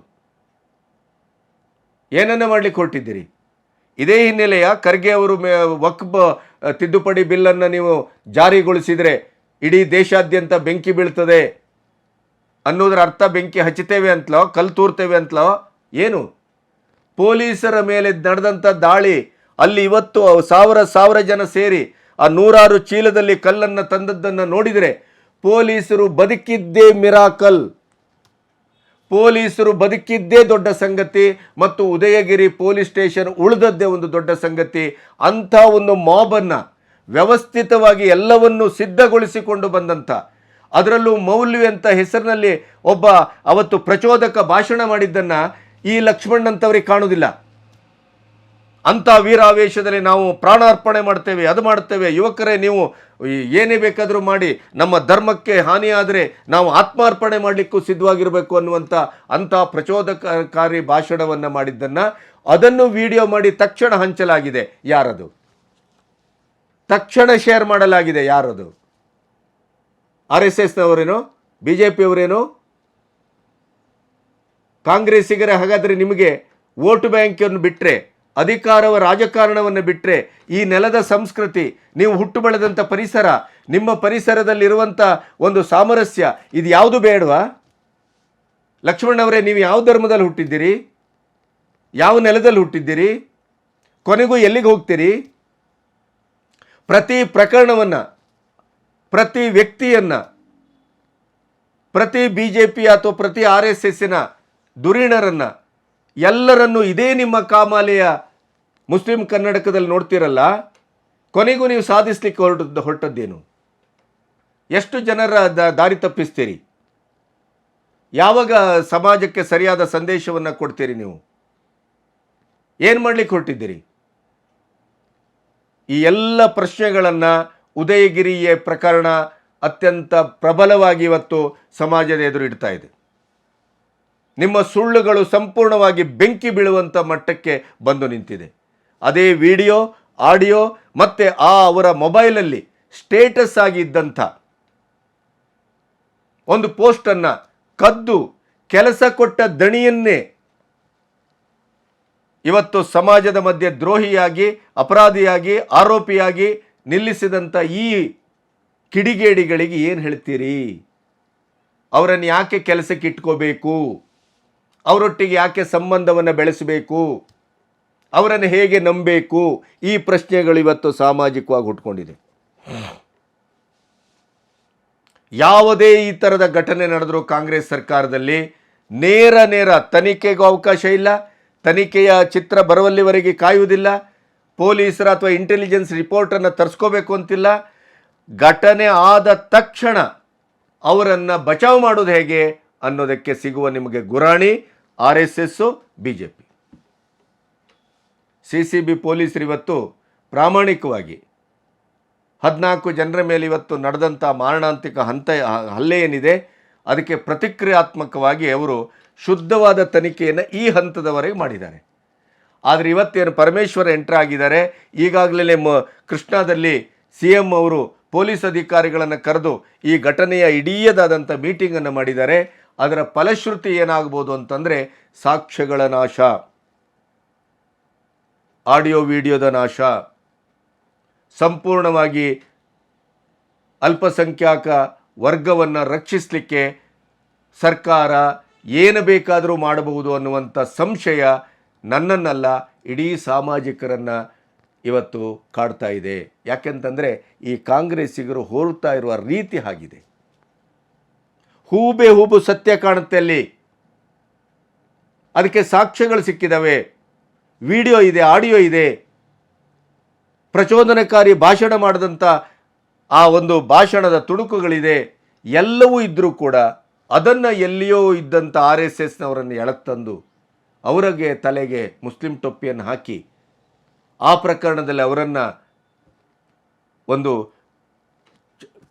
Speaker 1: ಏನನ್ನ ಮಾಡಲಿಕ್ಕೆ ಹೊರಟಿದ್ದೀರಿ? ಇದೇ ಹಿನ್ನೆಲೆಯ ಖರ್ಗೆ ಅವರು ಮೇ, ವಕ್ಬ್ ತಿದ್ದುಪಡಿ ಬಿಲ್ಲನ್ನು ನೀವು ಜಾರಿಗೊಳಿಸಿದರೆ ಇಡೀ ದೇಶಾದ್ಯಂತ ಬೆಂಕಿ ಬೀಳ್ತದೆ ಅನ್ನೋದ್ರ ಅರ್ಥ ಬೆಂಕಿ ಹಚ್ಚುತ್ತೇವೆ ಅಂತಲೋ ಕಲ್ ತೂರ್ತೇವೆ ಅಂತಲೋ, ಏನು? ಪೊಲೀಸರ ಮೇಲೆ ನಡೆದಂಥ ದಾಳಿ. ಅಲ್ಲಿ ಇವತ್ತು ಸಾವಿರ ಸಾವಿರ ಜನ ಸೇರಿ ಆ ನೂರಾರು ಚೀಲದಲ್ಲಿ ಕಲ್ಲನ್ನು ತಂದದ್ದನ್ನು ನೋಡಿದರೆ ಪೊಲೀಸರು ಬದುಕಿದ್ದೇ ಮಿರಾಕಲ್. ಪೊಲೀಸರು ಬದುಕಿದ್ದೇ ದೊಡ್ಡ ಸಂಗತಿ ಮತ್ತು ಉದಯಗಿರಿ ಪೊಲೀಸ್ ಸ್ಟೇಷನ್ ಉಳಿದದ್ದೇ ಒಂದು ದೊಡ್ಡ ಸಂಗತಿ. ಅಂಥ ಒಂದು ಮಾಬನ್ನು ವ್ಯವಸ್ಥಿತವಾಗಿ ಎಲ್ಲವನ್ನು ಸಿದ್ಧಗೊಳಿಸಿಕೊಂಡು ಬಂದಂಥ, ಅದರಲ್ಲೂ ಮೌಲ್ಯ ಅಂತ ಹೆಸರಿನಲ್ಲಿ ಒಬ್ಬ ಅವತ್ತು ಪ್ರಚೋದಕ ಭಾಷಣ ಮಾಡಿದ್ದನ್ನು ಈ ಲಕ್ಷ್ಮಣ್ಣಂತವರಿಗೆ ಕಾಣುವುದಿಲ್ಲ. ಅಂಥ ವೀರಾವೇಶದಲ್ಲಿ ನಾವು ಪ್ರಾಣಾರ್ಪಣೆ ಮಾಡ್ತೇವೆ, ಅದು ಮಾಡ್ತೇವೆ. ಯುವಕರೇ, ನೀವು ಏನೇ ಬೇಕಾದರೂ ಮಾಡಿ, ನಮ್ಮ ಧರ್ಮಕ್ಕೆ ಹಾನಿಯಾದರೆ ನಾವು ಆತ್ಮಾರ್ಪಣೆ ಮಾಡಲಿಕ್ಕೂ ಸಿದ್ಧವಾಗಿರಬೇಕು ಅನ್ನುವಂಥ ಅಂಥ ಪ್ರಚೋದಕಕಾರಿ ಭಾಷಣವನ್ನು ಮಾಡಿದ್ದನ್ನು ಅದನ್ನು ವಿಡಿಯೋ ಮಾಡಿ ತಕ್ಷಣ ಹಂಚಲಾಗಿದೆ. ಯಾರದು? ತಕ್ಷಣ ಶೇರ್ ಮಾಡಲಾಗಿದೆ ಯಾರದು? ಆರ್ ಎಸ್ ಎಸ್ನವರೇನು? ಬಿ ಜೆ ಪಿಯವರೇನು? ಕಾಂಗ್ರೆಸ್ಸಿಗರೇ ಹಾಗಾದರೆ ನಿಮಗೆ ವೋಟ್ ಬ್ಯಾಂಕನ್ನು ಬಿಟ್ಟರೆ ಅಧಿಕಾರವ ರಾಜಕಾರಣವನ್ನು ಬಿಟ್ಟರೆ ಈ ನೆಲದ ಸಂಸ್ಕೃತಿ, ನೀವು ಹುಟ್ಟು ಬೆಳೆದಂಥ ಪರಿಸರ, ನಿಮ್ಮ ಪರಿಸರದಲ್ಲಿರುವಂಥ ಒಂದು ಸಾಮರಸ್ಯ, ಇದು ಯಾವುದು ಬೇಡವಾ ಲಕ್ಷ್ಮಣ್ಣವರೇ ನೀವು ಯಾವ ಧರ್ಮದಲ್ಲಿ ಹುಟ್ಟಿದ್ದೀರಿ? ಯಾವ ನೆಲದಲ್ಲಿ ಹುಟ್ಟಿದ್ದೀರಿ? ಕೊನೆಗೂ ಎಲ್ಲಿಗೆ ಹೋಗ್ತೀರಿ? ಪ್ರತಿ ಪ್ರಕರಣವನ್ನು, ಪ್ರತಿ ವ್ಯಕ್ತಿಯನ್ನು, ಪ್ರತಿ ಬಿ ಜೆ ಪಿ ಅಥವಾ ಪ್ರತಿ ಆರ್ ಎಸ್ ಎಸ್ಸಿನ ಧುರೀಣರನ್ನು ಎಲ್ಲರನ್ನು ಇದೇ ನಿಮ್ಮ ಕಾಮಾಲೆಯ ಮುಸ್ಲಿಂ ಕನ್ನಡಕದಲ್ಲಿ ನೋಡ್ತೀರಲ್ಲ, ಕೊನೆಗೂ ನೀವು ಸಾಧಿಸ್ಲಿಕ್ಕೆ ಹೊರಟದ್ದು ಹೊರಟದ್ದೇನು? ಎಷ್ಟು ಜನರ ದಾರಿ ತಪ್ಪಿಸ್ತೀರಿ? ಯಾವಾಗ ಸಮಾಜಕ್ಕೆ ಸರಿಯಾದ ಸಂದೇಶವನ್ನು ಕೊಡ್ತೀರಿ ನೀವು? ಏನು ಮಾಡಲಿಕ್ಕೆ ಹೊರಟಿದ್ದೀರಿ? ಈ ಎಲ್ಲ ಪ್ರಶ್ನೆಗಳನ್ನು ಉದಯಗಿರಿಯ ಪ್ರಕರಣ ಅತ್ಯಂತ ಪ್ರಬಲವಾಗಿ ಇವತ್ತು ಸಮಾಜದ ಎದುರು ಇಡ್ತಾ ಇದೆ. ನಿಮ್ಮ ಸುಳ್ಳುಗಳು ಸಂಪೂರ್ಣವಾಗಿ ಬೆಂಕಿ ಬೀಳುವಂಥ ಮಟ್ಟಕ್ಕೆ ಬಂದು ನಿಂತಿದೆ. ಅದೇ ವಿಡಿಯೋ, ಆಡಿಯೋ ಮತ್ತು ಆ ಅವರ ಮೊಬೈಲಲ್ಲಿ ಸ್ಟೇಟಸ್ ಆಗಿ ಇದ್ದಂಥ ಒಂದು ಪೋಸ್ಟನ್ನು ಕದ್ದು ಕೆಲಸ ಕೊಟ್ಟ ದಣಿಯನ್ನೇ ಇವತ್ತು ಸಮಾಜದ ಮಧ್ಯೆ ದ್ರೋಹಿಯಾಗಿ, ಅಪರಾಧಿಯಾಗಿ, ಆರೋಪಿಯಾಗಿ ನಿಲ್ಲಿಸಿದಂಥ ಈ ಕಿಡಿಗೇಡಿಗಳಿಗೆ ಏನು ಹೇಳ್ತೀರಿ? ಅವರನ್ನು ಯಾಕೆ ಕೆಲಸಕ್ಕೆ ಇಟ್ಕೋಬೇಕು? ಅವರೊಟ್ಟಿಗೆ ಯಾಕೆ ಸಂಬಂಧವನ್ನು ಬೆಳೆಸಬೇಕು? ಅವರನ್ನು ಹೇಗೆ ನಂಬಬೇಕು ಈ ಪ್ರಶ್ನೆಗಳು ಇವತ್ತು ಸಾಮಾಜಿಕವಾಗಿ ಹುಟ್ಕೊಂಡಿದೆ. ಯಾವುದೇ ಈ ಥರದ ಘಟನೆ ನಡೆದರೂ ಕಾಂಗ್ರೆಸ್ ಸರ್ಕಾರದಲ್ಲಿ ನೇರ ನೇರ ತನಿಖೆಗೂ ಅವಕಾಶ ಇಲ್ಲ. ತನಿಖೆಯ ಚಿತ್ರ ಬರುವಲ್ಲಿವರೆಗೆ ಕಾಯುವುದಿಲ್ಲ. ಪೊಲೀಸರ ಅಥವಾ ಇಂಟೆಲಿಜೆನ್ಸ್ ರಿಪೋರ್ಟನ್ನು ತರಿಸ್ಕೋಬೇಕು ಅಂತಿಲ್ಲ. ಘಟನೆ ಆದ ತಕ್ಷಣ ಅವರನ್ನು ಬಚಾವ್ ಮಾಡೋದು ಹೇಗೆ? ಅನ್ನೋದಕ್ಕೆ ಸಿಗುವ ನಿಮಗೆ ಗುರಾಣಿ, R S S B J P. C C B ಪೊಲೀಸರು ಇವತ್ತು ಪ್ರಾಮಾಣಿಕವಾಗಿ ಹದಿನಾಲ್ಕು ಜನರ ಮೇಲೆ ಇವತ್ತು ನಡೆದಂಥ ಮಾರಣಾಂತಿಕ ಹಂತ, ಹಲ್ಲೆ ಏನಿದೆ, ಅದಕ್ಕೆ ಪ್ರತಿಕ್ರಿಯಾತ್ಮಕವಾಗಿ ಅವರು ಶುದ್ಧವಾದ ತನಿಖೆಯನ್ನು ಈ ಹಂತದವರೆಗೆ ಮಾಡಿದ್ದಾರೆ. ಆದರೆ ಇವತ್ತೇನು ಪರಮೇಶ್ವರ್ ಎಂಟ್ರ್ ಆಗಿದ್ದಾರೆ, ಈಗಾಗಲೇ ಮ, ಕೃಷ್ಣಾದಲ್ಲಿ ಸಿ ಎಂ ಅವರು ಪೊಲೀಸ್ ಅಧಿಕಾರಿಗಳನ್ನು ಕರೆದು ಈ ಘಟನೆಯ ಇಡೀಯದಾದಂಥ ಮೀಟಿಂಗನ್ನು ಮಾಡಿದ್ದಾರೆ. ಅದರ ಫಲಶ್ರುತಿ ಏನಾಗ್ಬೋದು ಅಂತಂದರೆ ಸಾಕ್ಷ್ಯಗಳ ನಾಶ, ಆಡಿಯೋ ವಿಡಿಯೋದ ನಾಶ, ಸಂಪೂರ್ಣವಾಗಿ ಅಲ್ಪಸಂಖ್ಯಾಕ ವರ್ಗವನ್ನು ರಕ್ಷಿಸಲಿಕ್ಕೆ ಸರ್ಕಾರ ಏನು ಬೇಕಾದರೂ ಮಾಡಬಹುದು ಅನ್ನುವಂಥ ಸಂಶಯ ನನ್ನನ್ನಲ್ಲ, ಇಡೀ ಸಾಮಾಜಿಕರನ್ನು ಇವತ್ತು ಕಾಡ್ತಾ ಇದೆ. ಯಾಕೆಂತಂದರೆ ಈ ಕಾಂಗ್ರೆಸ್ಸಿಗರು ಹೋರುತ್ತಾ ಇರುವ ರೀತಿ ಆಗಿದೆ. ಹೂಬೆ ಹೂಬು ಸತ್ಯ ಕಾಣುತ್ತೆ ಅಲ್ಲಿ. ಅದಕ್ಕೆ ಸಾಕ್ಷ್ಯಗಳು ಸಿಕ್ಕಿದಾವೆ. ವಿಡಿಯೋ ಇದೆ, ಆಡಿಯೋ ಇದೆ. ಪ್ರಚೋದನಕಾರಿ ಭಾಷಣ ಮಾಡಿದಂಥ ಆ ಒಂದು ಭಾಷಣದ ತುಣುಕುಗಳಿದೆ. ಎಲ್ಲವೂ ಇದ್ದರೂ ಕೂಡ ಅದನ್ನು ಎಲ್ಲಿಯೋ ಇದ್ದಂಥ ಆರ್ ಎಸ್ ಎಸ್ನವರನ್ನು ಎಳತ್ತಂದು ಅವರಿಗೆ ತಲೆಗೆ ಮುಸ್ಲಿಂ ಟೊಪ್ಪಿಯನ್ನು ಹಾಕಿ ಆ ಪ್ರಕರಣದಲ್ಲಿ ಅವರನ್ನು ಒಂದು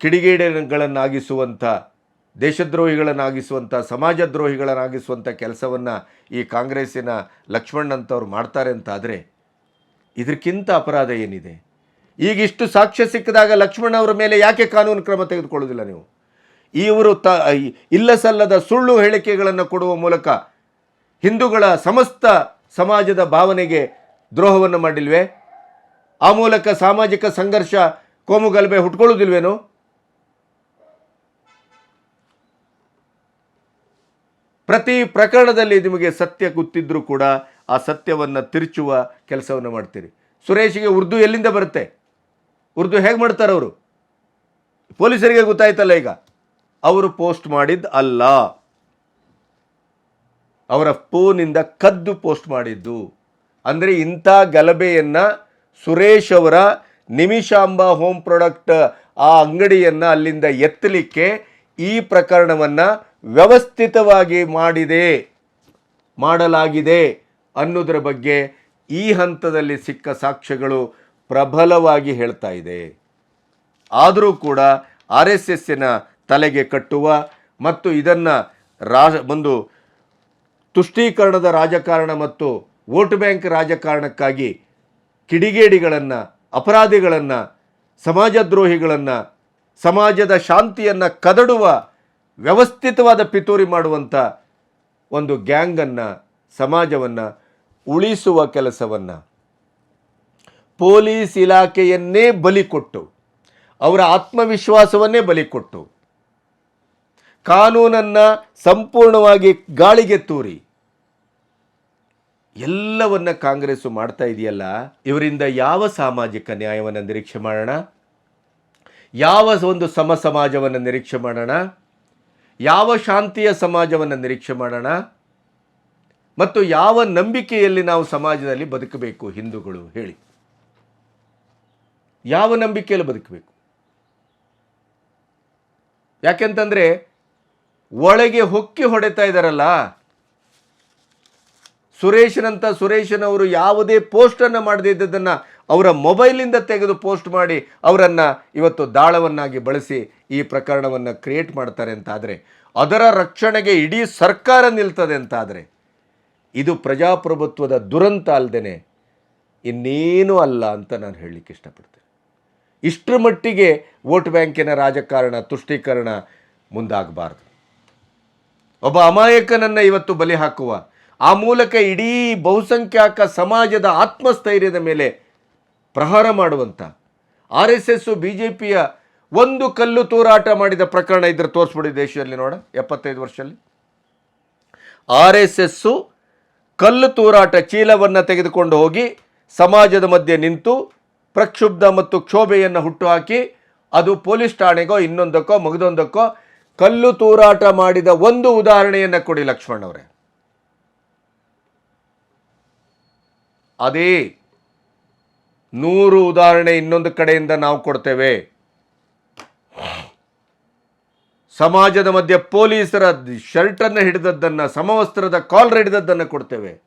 Speaker 1: ಕಿಡಿಗೇಡಿಗಳನ್ನಾಗಿಸುವಂಥ ದೇಶದ್ರೋಹಿಗಳನ್ನಾಗಿಸುವಂಥ, ಸಮಾಜದ್ರೋಹಿಗಳನ್ನಾಗಿಸುವಂಥ ಕೆಲಸವನ್ನು ಈ ಕಾಂಗ್ರೆಸ್ಸಿನ ಲಕ್ಷ್ಮಣ್ ಅಂತವ್ರು ಮಾಡ್ತಾರೆ ಅಂತಾದರೆ ಇದಕ್ಕಿಂತ ಅಪರಾಧ ಏನಿದೆ? ಈಗ ಇಷ್ಟು ಸಾಕ್ಷ್ಯ ಸಿಕ್ಕಿದಾಗ ಲಕ್ಷ್ಮಣ್ ಅವರ ಮೇಲೆ ಯಾಕೆ ಕಾನೂನು ಕ್ರಮ ತೆಗೆದುಕೊಳ್ಳೋದಿಲ್ಲ ನೀವು? ಇವರು ತ ಇಲ್ಲ ಸಲ್ಲದ ಸುಳ್ಳು ಹೇಳಿಕೆಗಳನ್ನು ಕೊಡುವ ಮೂಲಕ ಹಿಂದೂಗಳ ಸಮಸ್ತ ಸಮಾಜದ ಭಾವನೆಗೆ ದ್ರೋಹವನ್ನು ಮಾಡಿಲ್ವೇ? ಆ ಮೂಲಕ ಸಾಮಾಜಿಕ ಸಂಘರ್ಷ ಕೋಮುಗಲಭೆ ಹುಟ್ಕೊಳ್ಳೋದಿಲ್ವೇನೋ? ಪ್ರತಿ ಪ್ರಕರಣದಲ್ಲಿ ನಿಮಗೆ ಸತ್ಯ ಗೊತ್ತಿದ್ದರೂ ಕೂಡ ಆ ಸತ್ಯವನ್ನು ತಿರುಚುವ ಕೆಲಸವನ್ನು ಮಾಡ್ತೀರಿ. ಸುರೇಶಿಗೆ ಉರ್ದು ಎಲ್ಲಿಂದ ಬರುತ್ತೆ? ಉರ್ದು ಹೇಗೆ ಮಾಡ್ತಾರೆ ಅವರು? ಪೊಲೀಸರಿಗೆ ಗೊತ್ತಾಯ್ತಲ್ಲ ಈಗ. ಅವರು ಪೋಸ್ಟ್ ಮಾಡಿದ್ದು ಅಲ್ಲ. ಅವರ ಫೋನಿಂದ ಕದ್ದು ಪೋಸ್ಟ್ ಮಾಡಿದ್ದು. ಅಂದರೆ ಇಂಥ ಗಲಭೆಯನ್ನು ಸುರೇಶ್ ಅವರ ನಿಮಿಷಾಂಬ ಹೋಮ್ ಪ್ರಾಡಕ್ಟ್ ಆ ಅಂಗಡಿಯನ್ನು ಅಲ್ಲಿಂದ ಎತ್ತಲಿಕ್ಕೆ ಈ ಪ್ರಕರಣವನ್ನು ವ್ಯವಸ್ಥಿತವಾಗಿ ಮಾಡಿದೆ, ಮಾಡಲಾಗಿದೆ ಅನ್ನೋದರ ಬಗ್ಗೆ ಈ ಹಂತದಲ್ಲಿ ಸಿಕ್ಕ ಸಾಕ್ಷ್ಯಗಳು ಪ್ರಬಲವಾಗಿ ಹೇಳ್ತಾ ಇದೆ. ಆದರೂ ಕೂಡ ಆರ್ ಎಸ್ ಎಸ್ಸಿನ ತಲೆಗೆ ಕಟ್ಟುವ ಮತ್ತು ಇದನ್ನು ರಾ ಒಂದು ತುಷ್ಟೀಕರಣದ ರಾಜಕಾರಣ ಮತ್ತು ವೋಟ್ ಬ್ಯಾಂಕ್ ರಾಜಕಾರಣಕ್ಕಾಗಿ ಕಿಡಿಗೇಡಿಗಳನ್ನು, ಅಪರಾಧಿಗಳನ್ನು, ಸಮಾಜದ್ರೋಹಿಗಳನ್ನು, ಸಮಾಜದ ಶಾಂತಿಯನ್ನು ಕದಡುವ ವ್ಯವಸ್ಥಿತವಾದ ಪಿತೂರಿ ಮಾಡುವಂಥ ಒಂದು ಗ್ಯಾಂಗನ್ನು, ಸಮಾಜವನ್ನು ಉಳಿಸುವ ಕೆಲಸವನ್ನು ಪೊಲೀಸ್ ಇಲಾಖೆಯನ್ನೇ ಬಲಿ ಕೊಟ್ಟು, ಅವರ ಆತ್ಮವಿಶ್ವಾಸವನ್ನೇ ಬಲಿ ಕೊಟ್ಟು, ಕಾನೂನನ್ನು ಸಂಪೂರ್ಣವಾಗಿ ಗಾಳಿಗೆ ತೂರಿ, ಎಲ್ಲವನ್ನ ಕಾಂಗ್ರೆಸ್ಸು ಮಾಡ್ತಾ ಇದೆಯಲ್ಲ, ಇವರಿಂದ ಯಾವ ಸಾಮಾಜಿಕ ನ್ಯಾಯವನ್ನು ನಿರೀಕ್ಷೆ ಮಾಡೋಣ? ಯಾವ ಒಂದು ಸಮ ಸಮಾಜವನ್ನು ನಿರೀಕ್ಷೆ ಮಾಡೋಣ? ಯಾವ ಶಾಂತಿಯ ಸಮಾಜವನ್ನು ನಿರೀಕ್ಷೆ ಮಾಡೋಣ? ಮತ್ತು ಯಾವ ನಂಬಿಕೆಯಲ್ಲಿ ನಾವು ಸಮಾಜದಲ್ಲಿ ಬದುಕಬೇಕು ಹಿಂದೂಗಳು ಹೇಳಿ. ಯಾವ ನಂಬಿಕೆಯಲ್ಲಿ ಬದುಕಬೇಕು? ಯಾಕೆಂತಂದರೆ ಒಳಗೆ ಹೊಕ್ಕಿ ಹೊಡೆತಾ ಇದ್ದಾರಲ್ಲ ಸುರೇಶನಂತ ಸುರೇಶನವರು ಯಾವುದೇ ಪೋಸ್ಟನ್ನು ಮಾಡದೇ ಇದ್ದದ್ದನ್ನು ಅವರ ಮೊಬೈಲಿಂದ ತೆಗೆದು ಪೋಸ್ಟ್ ಮಾಡಿ ಅವರನ್ನು ಇವತ್ತು ದಾಳವನ್ನಾಗಿ ಬಳಸಿ ಈ ಪ್ರಕರಣವನ್ನು ಕ್ರಿಯೇಟ್ ಮಾಡ್ತಾರೆ ಅಂತಾದರೆ, ಅದರ ರಕ್ಷಣೆಗೆ ಇಡೀ ಸರ್ಕಾರ ನಿಲ್ತದೆ ಅಂತಾದರೆ, ಇದು ಪ್ರಜಾಪ್ರಭುತ್ವದ ದುರಂತ ಅಲ್ಲದೆ ಇನ್ನೇನೂ ಅಲ್ಲ ಅಂತ ನಾನು ಹೇಳಲಿಕ್ಕೆ ಇಷ್ಟಪಡ್ತೇನೆ. ಇಷ್ಟರ ಮಟ್ಟಿಗೆ ವೋಟ್ ಬ್ಯಾಂಕಿನ ರಾಜಕಾರಣ, ತುಷ್ಟೀಕರಣ ಮುಂದಾಗಬಾರ್ದು. ಒಬ್ಬ ಅಮಾಯಕನನ್ನು ಇವತ್ತು ಬಲಿ ಹಾಕುವ, ಆ ಮೂಲಕ ಇಡೀ ಬಹುಸಂಖ್ಯಾಕ ಸಮಾಜದ ಆತ್ಮಸ್ಥೈರ್ಯದ ಮೇಲೆ ಪ್ರಹಾರ ಮಾಡುವಂಥ R S S B J ಪಿಯ ಒಂದು ಕಲ್ಲು ತೂರಾಟ ಮಾಡಿದ ಪ್ರಕರಣ ಇದ್ರ ತೋರಿಸ್ಬಿಡಿ ದೇಶದಲ್ಲಿ ನೋಡ, ಎಪ್ಪತ್ತೈದು ವರ್ಷದಲ್ಲಿ ಆರ್ ಎಸ್ ಎಸ್ಸು ಕಲ್ಲು ತೂರಾಟ ಚೀಲವನ್ನು ತೆಗೆದುಕೊಂಡು ಹೋಗಿ ಸಮಾಜದ ಮಧ್ಯೆ ನಿಂತು ಪ್ರಕ್ಷುಬ್ಧ ಮತ್ತು ಕ್ಷೋಭೆಯನ್ನು ಹುಟ್ಟುಹಾಕಿ ಅದು ಪೊಲೀಸ್ ಠಾಣೆಗೋ, ಇನ್ನೊಂದಕ್ಕೋ, ಮಗದೊಂದಕ್ಕೋ ಕಲ್ಲು ತೂರಾಟ ಮಾಡಿದ ಒಂದು ಉದಾಹರಣೆಯನ್ನು ಕೊಡಿ ಲಕ್ಷ್ಮಣ್ ಅವರೇ. ಅದೇ ನೂರು ಉದಾಹರಣೆ ಇನ್ನೊಂದು ಕಡೆಯಿಂದ ನಾವು ಕೊಡ್ತೇವೆ. ಸಮಾಜದ ಮಧ್ಯೆ ಪೊಲೀಸರ ಶರ್ಟನ್ನು ಹಿಡಿದದ್ದನ್ನು, ಸಮವಸ್ತ್ರದ ಕಾಲರ್ ಹಿಡಿದದ್ದನ್ನು ಕೊಡ್ತೇವೆ.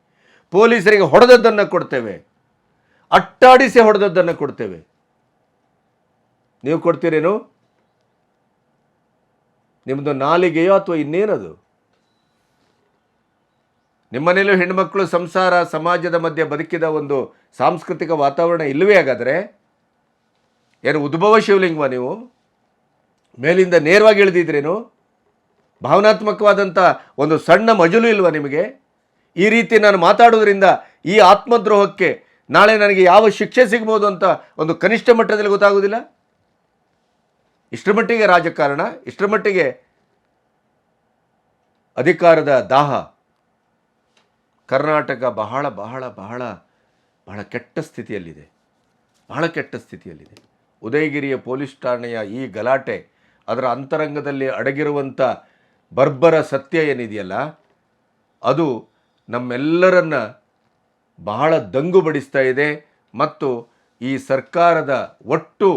Speaker 1: ಪೊಲೀಸರಿಗೆ ಹೊಡೆದದ್ದನ್ನು ಕೊಡ್ತೇವೆ. ಅಟ್ಟಾಡಿಸಿ ಹೊಡೆದದ್ದನ್ನು ಕೊಡ್ತೇವೆ. ನೀವು ಕೊಡ್ತೀರೇನು? ನಿಮ್ಮದು ನಾಲಿಗೆಯೋ ಅಥವಾ ಇನ್ನೇನದು? ನಿಮ್ಮನೇಲೂ ಹೆಣ್ಮಕ್ಳು ಸಂಸಾರ, ಸಮಾಜದ ಮಧ್ಯೆ ಬದುಕಿದ ಒಂದು ಸಾಂಸ್ಕೃತಿಕ ವಾತಾವರಣ ಇಲ್ಲವೇ ಹಾಗಾದರೆ? ಏನು ಉದ್ಭವ ಶಿವಲಿಂಗವ ನೀವು? ಮೇಲಿಂದ ನೇರವಾಗಿ ಇಳಿದಿದ್ರೇನು ಭಾವನಾತ್ಮಕವಾದಂಥ ಒಂದು ಸಣ್ಣ ಮಜಲು ಇಲ್ವಾ ನಿಮಗೆ? ಈ ರೀತಿ ನಾನು ಮಾತಾಡೋದ್ರಿಂದ ಈ ಆತ್ಮದ್ರೋಹಕ್ಕೆ ನಾಳೆ ನನಗೆ ಯಾವ ಶಿಕ್ಷೆ ಸಿಗ್ಬೋದು ಅಂತ ಒಂದು ಕನಿಷ್ಠ ಮಟ್ಟದಲ್ಲಿ ಗೊತ್ತಾಗೋದಿಲ್ಲ? ಇಷ್ಟರ ಮಟ್ಟಿಗೆ ರಾಜಕಾರಣ, ಇಷ್ಟರ ಮಟ್ಟಿಗೆ ಅಧಿಕಾರದ ದಾಹ. ಕರ್ನಾಟಕ ಬಹಳ ಬಹಳ ಬಹಳ ಬಹಳ ಕೆಟ್ಟ ಸ್ಥಿತಿಯಲ್ಲಿದೆ. ಬಹಳ ಕೆಟ್ಟ ಸ್ಥಿತಿಯಲ್ಲಿದೆ. ಉದಯಗಿರಿಯ ಪೊಲೀಸ್ ಠಾಣೆಯ ಈ ಗಲಾಟೆ ಅದರ ಅಂತರಂಗದಲ್ಲಿ ಅಡಗಿರುವಂಥ ಬರ್ಬರ ಸತ್ಯ ಏನಿದೆಯಲ್ಲ, ಅದು ನಮ್ಮೆಲ್ಲರನ್ನ ಬಹಳ ದಂಗುಬಡಿಸ್ತಾ ಇದೆ ಮತ್ತು ಈ ಸರ್ಕಾರದ ಒಟ್ಟು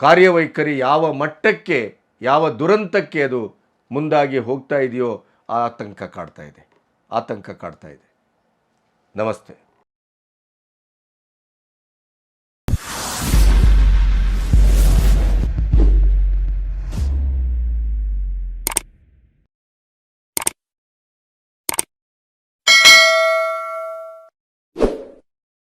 Speaker 1: ಕಾರ್ಯವೈಖರಿ ಯಾವ ಮಟ್ಟಕ್ಕೆ, ಯಾವ ದುರಂತಕ್ಕೆ ಅದು ಮುಂದಾಗಿ ಹೋಗ್ತಾ ಇದೆಯೋ ಆತಂಕ ಕಾಡ್ತಾ ಇದೆ. ಆತಂಕ ಕಾಡ್ತಾ ಇದೆ. ನಮಸ್ತೆ.